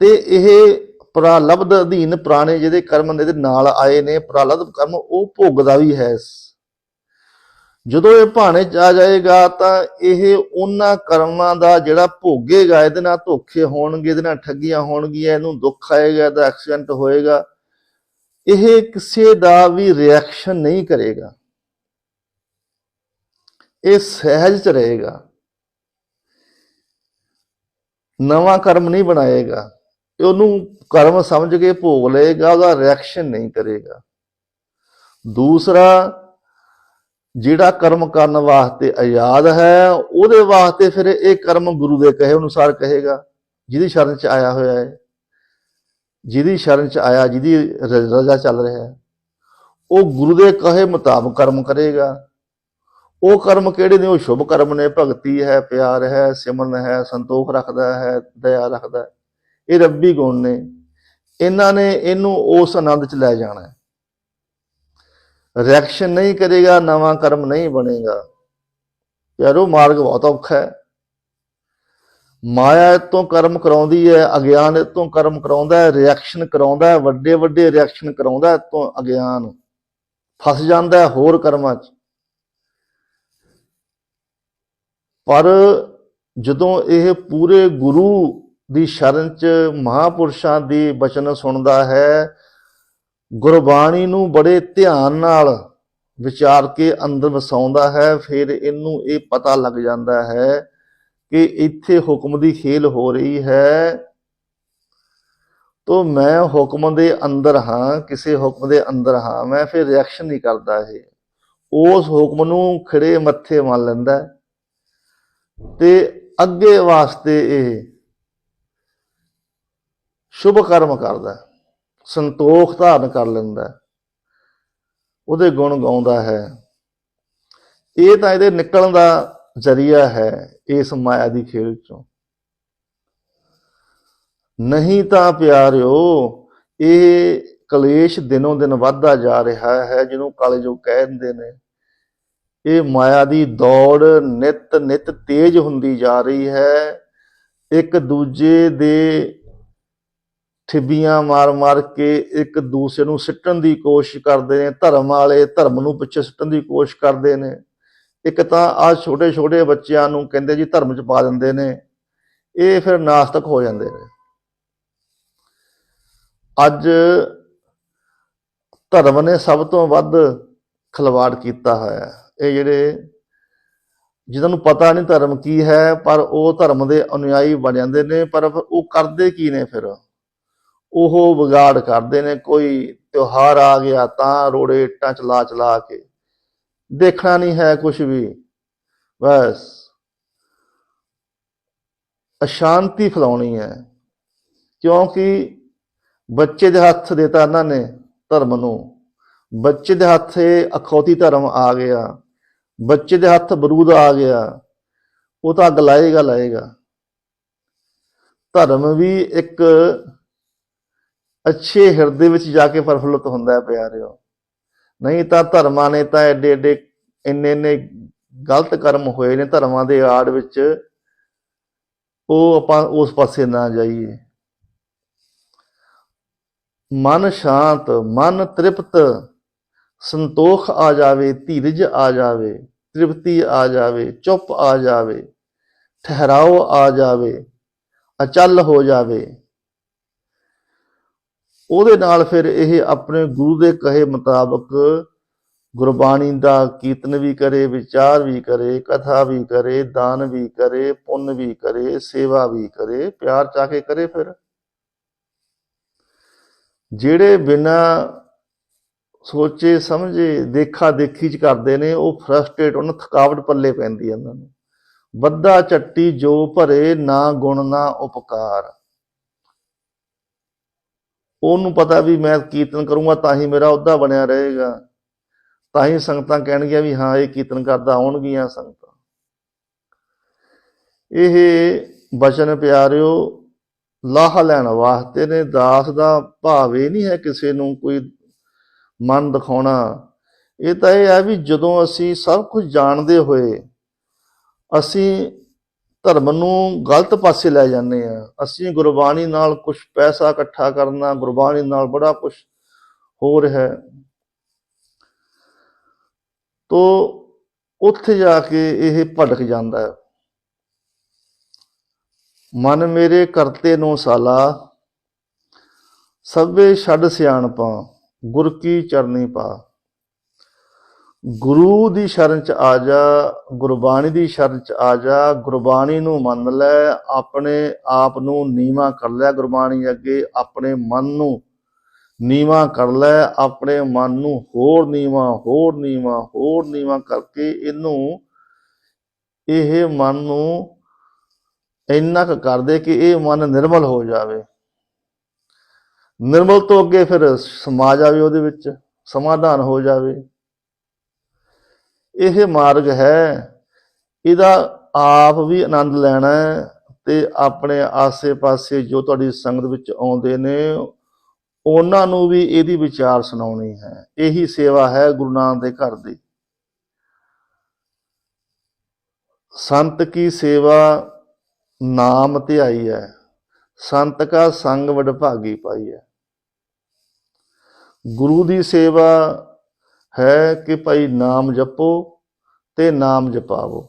ਤੇ ਇਹ ਪ੍ਰਾਲਬਧ ਅਧੀਨ ਪੁਰਾਣੇ ਜਿਹਦੇ ਕਰਮ ਇਹਦੇ ਨਾਲ ਆਏ ਨੇ, ਪ੍ਰਾਲਬਧ ਕਰਮ ਉਹ ਭੋਗਦਾ ਵੀ ਹੈ ਜਦੋਂ ਇਹ ਭਾਣੇ ਚ ਆ ਜਾਏਗਾ ਤਾਂ ਇਹ ਉਹਨਾਂ ਕਰਮਾਂ ਦਾ ਜਿਹੜਾ ਭੋਗੇਗਾ, ਇਹਦੇ ਨਾਲ ਧੋਖੇ ਹੋਣਗੇ, ਇਹਦੇ ਨਾਲ ਠੱਗੀਆਂ ਹੋਣਗੀਆਂ, ਇਹਨੂੰ ਦੁੱਖ ਆਏਗਾ, ਇਹਦਾ ਐਕਸੀਡੈਂਟ ਹੋਏਗਾ। ਇਹ ਕਿਸੇ ਦਾ ਵੀ ਰਿਐਕਸ਼ਨ ਨਹੀਂ ਕਰੇਗਾ। ਇਹ ਸਹਿਜ ਚ ਰਹੇਗਾ। ਨਵਾਂ ਕਰਮ ਨਹੀਂ ਬਣਾਏਗਾ। ਇਹ ਉਹਨੂੰ ਕਰਮ ਸਮਝ ਕੇ ਭੋਗ ਲਏਗਾ, ਉਹਦਾ ਰਿਐਕਸ਼ਨ ਨਹੀਂ ਕਰੇਗਾ। ਦੂਸਰਾ ਜਿਹੜਾ ਕਰਮ ਕਰਨ ਵਾਸਤੇ ਆਜ਼ਾਦ ਹੈ, ਉਹਦੇ ਵਾਸਤੇ ਫਿਰ ਇਹ ਕਰਮ ਗੁਰੂ ਦੇ ਕਹੇ ਅਨੁਸਾਰ ਕਹੇਗਾ, ਜਿਹਦੀ ਸ਼ਰਨ ਚ ਆਇਆ ਹੋਇਆ ਹੈ। ਜਿਹਦੀ ਸ਼ਰਨ ਚ ਆਇਆ, ਜਿਹਦੀ ਰ- ਰਜ਼ਾ ਚੱਲ ਰਿਹਾ ਹੈ। ਉਹ ਗੁਰੂ ਦੇ ਕਹੇ ਮੁਤਾਬਕ ਕਰਮ ਕਰੇਗਾ। ਉਹ ਕਰਮ ਕਿਹੜੇ ਨੇ? ਉਹ ਸ਼ੁਭ ਕਰਮ ਨੇ। ਭਗਤੀ ਹੈ, ਪਿਆਰ ਹੈ, ਸਿਮਰਨ ਹੈ, ਸੰਤੋਖ ਰੱਖਦਾ ਹੈ, ਦਇਆ ਰੱਖਦਾ ਇਹ ਰੱਬੀ ਗੁਣ ਨੇ। ਇਹਨਾਂ ਨੇ ਇਹਨੂੰ ਉਸ ਆਨੰਦ ਚ ਲੈ ਜਾਣਾ ਹੈ। ਰਿਐਕਸ਼ਨ ਨਹੀਂ ਕਰੇਗਾ, ਨਵਾਂ ਕਰਮ ਨਹੀਂ ਬਣੇਗਾ। ਯਾਰੋ ਮਾਰਗ ਬਹੁਤ ਔਖਾ ਹੈ। ਮਾਇਆ ਇਹ ਤੋਂ ਕਰਮ ਕਰਾਉਂਦੀ ਹੈ, ਅਗਿਆਨ ਇਹ ਤੋਂ ਕਰਮ ਕਰਾਉਂਦਾ ਹੈ ਰਿਐਕਸ਼ਨ ਕਰਾਉਂਦਾ ਹੈ, ਵੱਡੇ ਵੱਡੇ ਰਿਐਕਸ਼ਨ ਕਰਾਉਂਦਾ ਹੈ ਤੋਂ ਅਗਿਆਨ। ਫਸ ਜਾਂਦਾ ਹੈ ਹੋਰ ਕਰਮਾਂ 'ਚ। ਪਰ ਜਦੋਂ ਇਹ ਪੂਰੇ ਗੁਰੂ ਦੀ ਸ਼ਰਨ 'ਚ ਮਹਾਪੁਰਸ਼ਾਂ ਦੀ ਬਚਨ ਸੁਣਦਾ ਹੈ ਗੁਰਬਾਣੀ ਨੂੰ ਬੜੇ ਧਿਆਨ ਨਾਲ ਵਿਚਾਰ ਕੇ ਅੰਦਰ ਵਸਾਉਂਦਾ ਹੈ, ਫਿਰ ਇਹਨੂੰ ਇਹ ਪਤਾ ਲੱਗ ਜਾਂਦਾ ਹੈ ਕਿ ਇੱਥੇ ਹੁਕਮ ਦੀ ਖੇਲ ਹੋ ਰਹੀ ਹੈ। ਤੋ ਮੈਂ ਹੁਕਮ ਦੇ ਅੰਦਰ ਹਾਂ, ਕਿਸੇ ਹੁਕਮ ਦੇ ਅੰਦਰ ਹਾਂ, ਮੈਂ ਫਿਰ ਰਿਐਕਸ਼ਨ ਨਹੀਂ ਕਰਦਾ ਇਹ। ਉਸ ਹੁਕਮ ਨੂੰ ਖੜੇ ਮੱਥੇ ਮੰਨ ਲੈਂਦਾ ਤੇ ਅੱਗੇ ਵਾਸਤੇ ਇਹ ਸ਼ੁਭ ਕਰਮ ਕਰਦਾ ਸੰਤੋਖ ਧਾਰਨ ਕਰ ਲੈਂਦਾ ਉਹਦੇ ਗੁਣ ਗਾਉਂਦਾ ਹੈ। ਇਹ ਤਾਂ ਇਹਦੇ ਨਿਕਲਣ ਦਾ ਜ਼ਰੀਆ ਹੈ ਇਸ ਮਾਇਆ ਦੀ ਖੇਡ ਚੋਂ। ਨਹੀਂ ਤਾਂ ਪਿਆਰਿਓ, ਇਹ ਕਲੇਸ਼ ਦਿਨੋਂ ਦਿਨ ਵੱਧਦਾ ਜਾ ਰਿਹਾ ਹੈ, ਜਿਹਨੂੰ ਕਲਯੁਗ ਕਹਿੰਦੇ ਨੇ। ਇਹ ਮਾਇਆ ਦੀ ਦੌੜ ਨਿਤ ਨਿਤ ਤੇਜ਼ ਹੁੰਦੀ ਜਾ ਰਹੀ ਹੈ। ਇੱਕ ਦੂਜੇ ਦੇ ਠਿੱਬੀਆਂ ਮਾਰ-ਮਾਰ ਕੇ ਇੱਕ ਦੂਸਰੇ ਨੂੰ ਸਿੱਟਣ ਦੀ ਕੋਸ਼ਿਸ਼ ਕਰਦੇ ਨੇ, ਧਰਮ ਵਾਲੇ ਧਰਮ ਨੂੰ ਪਿੱਛੇ ਸਿੱਟਣ ਦੀ ਕੋਸ਼ਿਸ਼ ਕਰਦੇ ਨੇ। ਇੱਕ ਤਾਂ ਆ ਛੋਟੇ-ਛੋਟੇ ਬੱਚਿਆਂ ਨੂੰ ਕਹਿੰਦੇ ਜੀ ਧਰਮ 'ਚ ਪਾ ਦਿੰਦੇ ਨੇ, ਇਹ ਫਿਰ ਨਾਸਤਕ ਹੋ ਜਾਂਦੇ ਨੇ। ਅੱਜ ਧਰਮ ਨੇ ਸਭ ਤੋਂ ਵੱਧ ਖਿਲਵਾੜ ਕੀਤਾ ਹੋਇਆ ਇਹ ਜਿਹੜੇ ਜਿਨ੍ਹਾਂ ਨੂੰ ਪਤਾ ਨਹੀਂ ਧਰਮ ਕੀ ਹੈ, ਪਰ ਉਹ ਧਰਮ ਦੇ ਅਨੁਯਾਈ ਬਣ ਜਾਂਦੇ ਨੇ, ਪਰ ਉਹ ਕਰਦੇ ਕੀ ਨੇ ਫਿਰ? ਉਹ ਵਿਗਾੜ ਕਰਦੇ ਨੇ, ਕੋਈ ਤਿਉਹਾਰ ਆ ਗਿਆ ਤਾਂ ਰੋੜੇ ਇੱਟਾਂ ਚਲਾ ਚਲਾ ਕੇ। ਦੇਖਣਾ ਨਹੀਂ ਹੈ ਕੁਝ ਵੀ। ਬਸ। ਅਸ਼ਾਂਤੀ ਫੈਲਾਉਣੀ ਹੈ। ਕਿਉਂਕਿ ਬੱਚੇ ਦੇ ਹੱਥ ਦੇਤਾ ਇਹਨਾਂ ਨੇ ਧਰਮ ਨੂੰ। ਬੱਚੇ ਦੇ ਹੱਥ ਅਖੌਤੀ ਧਰਮ ਆ ਗਿਆ। ਬੱਚੇ ਦੇ ਹੱਥ ਬਰੂਦ ਆ ਗਿਆ। ਉਹ ਤਾਂ ਅੱਗ ਲਾਏਗਾ ਲਾਏਗਾ। ਧਰਮ ਵੀ ਇੱਕ ਅੱਛੇ ਹਿਰਦੇ ਵਿੱਚ ਜਾ ਕੇ ਪ੍ਰਫੁੱਲਤ ਹੁੰਦਾ ਹੈ ਪਿਆਰਿਓ। ਨਹੀਂ ਤਾਂ ਧਰਮਾਂ ਨੇ ਤਾਂ ਐਡੇ ਐਡੇ ਇੰਨੇ ਇੰਨੇ ਗਲਤ ਕਰਮ ਹੋਏ ਨੇ, ਧਰਮਾਂ ਦੇ ਆੜ ਵਿੱਚ ਉਹ ਆਪਾਂ ਉਸ ਪਾਸੇ ਨਾ ਜਾਈਏ। ਮਨ ਸ਼ਾਂਤ, ਮਨ ਤ੍ਰਿਪਤ, ਸੰਤੋਖ ਆ ਜਾਵੇ, ਧੀਰਜ ਆ ਜਾਵੇ, ਤ੍ਰਿਪਤੀ ਆ ਜਾਵੇ, ਚੁੱਪ ਆ ਜਾਵੇ, ਠਹਿਰਾਓ ਆ ਜਾਵੇ, ਅਚਲ ਹੋ ਜਾਵੇ। ਉਹਦੇ ਨਾਲ ਫਿਰ ਇਹ ਆਪਣੇ ਗੁਰੂ ਦੇ ਕਹੇ ਮੁਤਾਬਕ ਗੁਰਬਾਣੀ ਦਾ ਕੀਰਤਨ ਵੀ ਕਰੇ, ਵਿਚਾਰ ਵੀ ਕਰੇ, ਕਥਾ ਵੀ ਕਰੇ, ਦਾਨ ਵੀ ਕਰੇ, ਪੁੰਨ ਵੀ ਕਰੇ, ਸੇਵਾ ਵੀ ਕਰੇ, ਪਿਆਰ ਚਾ ਕੇ ਕਰੇ ਫਿਰ। ਜਿਹੜੇ ਬਿਨਾ ਸੋਚੇ, ਸਮਝੇ, ਦੇਖਾ ਦੇਖੀ ਚ ਕਰਦੇ ਨੇ, ਉਹ ਫਰਸਟ੍ਰੇਟ ਉਹਨਾਂ ਥਕਾਵਟ ਪੱਲੇ ਪੈਂਦੀ ਹੈ ਉਹਨਾਂ ਨੂੰ। ਬੱਦਾ ਚੱਟੀ ਜੋ ਭਰੇ, ਨਾ ਗੁਣ ਨਾ ਉਪਕਾਰ। ਉਹਨੂੰ ਪਤਾ ਵੀ ਮੈਂ ਕੀਰਤਨ ਕਰੂੰਗਾ ਤਾਂ ਹੀ ਮੇਰਾ ਉਹਦਾ ਬਣਿਆ ਰਹੇਗਾ। ਤਾਂ ਹੀ ਸੰਗਤਾਂ ਕਹਿਣਗੀਆਂ ਵੀ ਹਾਂ, ਇਹ ਕੀਰਤਨ ਕਰਦਾ ਆਉਣਗੀਆਂ ਸੰਗਤਾਂ। ਇਹ ਬਚਨ ਪਿਆਰਿਓ, ਲਾਹ ਲੈਣ ਵਾਸਤੇ ਨੇ, ਦਾਸ ਦਾ ਭਾਵ ਇਹ ਨਹੀਂ ਹੈ ਕਿਸੇ ਨੂੰ ਕੋਈ ਮਨ ਦਿਖਾਉਣਾ। ਇਹ ਤਾਂ ਇਹ ਹੈ ਵੀ ਜਦੋਂ ਅਸੀਂ ਸਭ ਕੁਝ ਜਾਣਦੇ ਹੋਏ, ਅਸੀਂ ਧਰਮ ਨੂੰ ਗਲਤ ਪਾਸੇ ਲੈ ਜਾਂਦੇ ਆ। ਅਸੀਂ ਗੁਰਬਾਣੀ ਨਾਲ ਕੁਝ ਪੈਸਾ ਇਕੱਠਾ ਕਰਨਾ, ਗੁਰਬਾਣੀ ਨਾਲ ਬੜਾ ਕੁਝ ਹੋ ਰਿਹਾ ਹੈ। ਤੋ ਉੱਥੇ ਜਾ ਕੇ ਇਹ ਭਟਕ ਜਾਂਦਾ ਹੈ। ਮਨ ਮੇਰੇ ਕਰਤੇ ਨੂੰ ਸਾਲਾ, ਸਭੇ ਛੱਡ ਸਿਆਣਪਾਂ, ਗੁਰ ਕੀ ਚਰਨੀ ਪਾ। ਗੁਰੂ ਦੀ ਸ਼ਰਨ ਚ ਆ ਜਾ, ਗੁਰਬਾਣੀ ਦੀ ਸ਼ਰਨ ਚ ਆ ਜਾ, ਗੁਰਬਾਣੀ ਨੂੰ ਮੰਨ ਲੈ, ਆਪਣੇ ਆਪ ਨੂੰ ਨੀਵਾ ਕਰ ਲੈ ਗੁਰਬਾਣੀ ਅੱਗੇ, ਆਪਣੇ ਮਨ ਨੂੰ ਨੀਵਾ ਕਰ ਲੈ, ਆਪਣੇ ਮਨ ਨੂੰ ਹੋਰ ਨੀਵਾ ਹੋਰ ਨੀਵਾ ਹੋਰ ਨੀਵਾ ਕਰਕੇ ਇਹਨੂੰ, ਇਹ ਮਨ ਨੂੰ ਇੰਨਾ ਕੁ ਕਰ ਦੇ ਕਿ ਇਹ ਮਨ ਨਿਰਮਲ ਹੋ ਜਾਵੇ। ਨਿਰਮਲ ਤੋਂ ਅੱਗੇ ਫਿਰ ਸਮਾ ਜਾਵੇ ਉਹਦੇ ਵਿੱਚ, ਸਮਾਧਾਨ ਹੋ ਜਾਵੇ। ਇਹ ਮਾਰਗ ਹੈ। ਇਹਦਾ ਆਪ ਵੀ ਆਨੰਦ ਲੈਣਾ ਤੇ ਆਪਣੇ ਆਸੇ-ਪਾਸੇ ਜੋ ਤੁਹਾਡੀ ਸੰਗਤ ਵਿੱਚ ਆਉਂਦੇ ਨੇ, ਉਹਨਾਂ ਨੂੰ ਵੀ ਇਹਦੀ ਵਿਚਾਰ ਸੁਣਾਉਣੀ ਹੈ। ਇਹੀ ਸੇਵਾ ਹੈ ਗੁਰੂ ਨਾਨਕ ਦੇ ਘਰ ਦੀ। ਸੰਤ ਕੀ ਸੇਵਾ ਨਾਮ ਧਿਆਈ ਹੈ। ਸੰਤ ਕਾ ਸੰਗ ਵਡਭਾਗੀ ਪਾਈ ਹੈ। ਗੁਰੂ ਦੀ ਸੇਵਾ ਹੈ ਕਿ ਭਾਈ ਨਾਮ ਜਪੋ ਤੇ ਨਾਮ ਜਪਾਵੋ।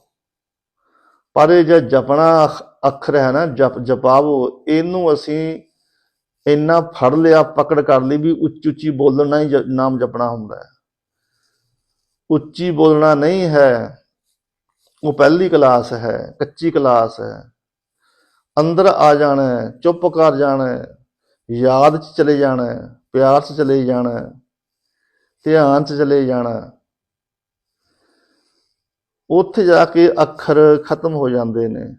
ਪਰ ਇਹ ਜੇ ਜਪਣਾ ਅਖ- ਅੱਖਰ ਹੈ ਨਾ, ਜਪ, ਜਪਾਵੋ, ਇਹਨੂੰ ਅਸੀਂ ਇੰਨਾ ਫੜ ਲਿਆ, ਪਕੜ ਕਰ ਲਈ ਵੀ ਉੱਚੀ ਉੱਚੀ ਬੋਲਣਾ ਹੀ ਜ- ਨਾਮ ਜਪਣਾ ਹੁੰਦਾ ਹੈ। ਉੱਚੀ ਬੋਲਣਾ ਨਹੀਂ ਹੈ, ਉਹ ਪਹਿਲੀ ਕਲਾਸ ਹੈ, ਕੱਚੀ ਕਲਾਸ ਹੈ। ਅੰਦਰ ਆ ਜਾਣਾ ਚੁੱਪ ਕਰ ਜਾਣਾ ਯਾਦ ਚ ਚਲੇ ਜਾਣਾ ਪਿਆਰ ਚ ਚਲੇ ਜਾਣਾ ਧਿਆਨ ਚ ਚਲੇ ਜਾਣਾ। ਉੱਥੇ ਜਾ ਕੇ ਅੱਖਰ ਖਤਮ ਹੋ ਜਾਂਦੇ ਨੇ।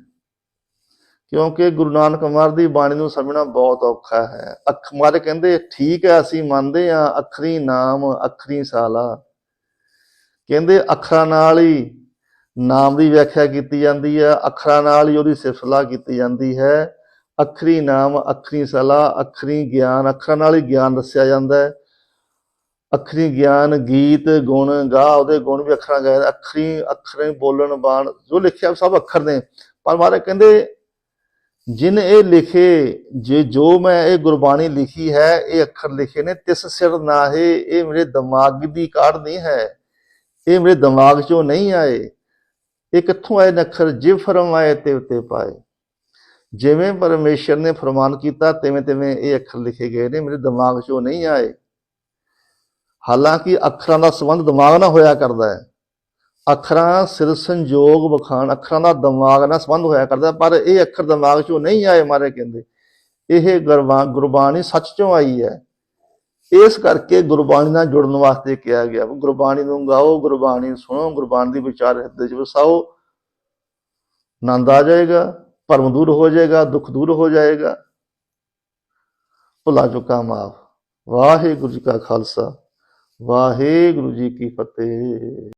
ਕਿਉਂਕਿ ਗੁਰੂ ਨਾਨਕ ਮਹਾਰਾਜ ਦੀ ਬਾਣੀ ਨੂੰ ਸਮਝਣਾ ਬਹੁਤ ਔਖਾ ਹੈ। ਅੱਖ ਮਾਰੇ ਕਹਿੰਦੇ, ਠੀਕ ਹੈ, ਅਸੀਂ ਮੰਨਦੇ ਹਾਂ, ਅੱਖਰੀ ਨਾਮ, ਅੱਖਰੀ ਸਾਲਾ। ਕਹਿੰਦੇ, ਅੱਖਰਾਂ ਨਾਲ ਹੀ ਨਾਮ ਦੀ ਵਿਆਖਿਆ ਕੀਤੀ ਜਾਂਦੀ ਹੈ, ਅੱਖਰਾਂ ਨਾਲ ਹੀ ਉਹਦੀ ਸਿਫਤਲਾ ਕੀਤੀ ਜਾਂਦੀ ਹੈ। ਅੱਖਰੀ ਨਾਮ, ਅੱਖਰੀ ਸਲਾ, ਅੱਖਰੀ ਗਿਆਨ, ਅੱਖਰਾਂ ਨਾਲ ਹੀ ਗਿਆਨ ਦੱਸਿਆ ਜਾਂਦਾ ਹੈ। ਅੱਖਰੀ ਗਿਆਨ, ਗੀਤ, ਗੁਣ ਗਾ ਉਹਦੇ ਗੁਣ ਵੀ ਅੱਖਰਾਂ ਗਏ, ਅੱਖਰੀ, ਅੱਖਰੇ ਬੋਲਣ ਬਾਣ, ਜੋ ਲਿਖਿਆ ਸਭ ਅੱਖਰ ਨੇ। ਪਰ ਮਹਾਰਾਜ ਕਹਿੰਦੇ, ਜਿਨ ਇਹ ਲਿਖੇ, ਜੇ ਜੋ ਮੈਂ ਇਹ ਗੁਰਬਾਣੀ ਲਿਖੀ ਹੈ, ਇਹ ਅੱਖਰ ਲਿਖੇ ਨੇ, ਤਿਸ ਸਿਰ ਨਾਹੇ, ਇਹ ਮੇਰੇ ਦਿਮਾਗ ਦੀ ਕਾਢ ਨਹੀਂ ਹੈ, ਇਹ ਮੇਰੇ ਦਿਮਾਗ ਚੋਂ ਨਹੀਂ ਆਏ। ਇਹ ਕਿੱਥੋਂ ਆਏ ਨੇ ਅੱਖਰ ਜਿਵ ਫਰਮਾਏ ਤੇ ਉਤੇ ਪਾਏ। ਜਿਵੇਂ ਪਰਮੇਸ਼ਰ ਨੇ ਫਰਮਾਨ ਕੀਤਾ ਤਿਵੇਂ ਤਿਵੇਂ ਇਹ ਅੱਖਰ ਲਿਖੇ ਗਏ ਨੇ, ਮੇਰੇ ਦਿਮਾਗ ਚੋਂ ਨਹੀਂ ਆਏ। ਹਾਲਾਂਕਿ ਅੱਖਰਾਂ ਦਾ ਸੰਬੰਧ ਦਿਮਾਗ ਨਾਲ ਹੋਇਆ ਕਰਦਾ ਹੈ। ਅੱਖਰਾਂ ਸਿਰ ਸੰਜੋਗ ਵਖਾਣ, ਅੱਖਰਾਂ ਦਾ ਦਿਮਾਗ ਨਾਲ ਸੰਬੰਧ ਹੋਇਆ ਕਰਦਾ ਪਰ ਇਹ ਅੱਖਰ ਦਿਮਾਗ ਚੋਂ ਨਹੀਂ ਆਏ ਮਾਰੇ ਕਹਿੰਦੇ। ਇਹ ਗੁਰਬਾ- ਗੁਰਬਾਣੀ ਸੱਚ ਚੋਂ ਆਈ ਹੈ। ਇਸ ਕਰਕੇ ਗੁਰਬਾਣੀ ਨਾਲ ਜੁੜਨ ਵਾਸਤੇ ਕਿਹਾ ਗਿਆ, ਵੀ ਗੁਰਬਾਣੀ ਨੂੰ ਗਾਓ, ਗੁਰਬਾਣੀ ਸੁਣੋ, ਗੁਰਬਾਣੀ ਦੀ ਵਿਚਾਰ ਹਿਰਦੇ 'ਚ ਵਸਾਓ। ਆਨੰਦ ਆ ਜਾਏਗਾ, ਭਰਮ ਦੂਰ ਹੋ ਜਾਏਗਾ, ਦੁੱਖ ਦੂਰ ਹੋ ਜਾਏਗਾ। ਭੁਲਾ ਚੁੱਕਾ ਮਾਫ ਵਾਹਿਗੁਰੂ ਜੀ ਕਾ ਖਾਲਸਾ। ਵਾਹਿਗੁਰੂ ਜੀ ਕੀ ਫਤਿਹ।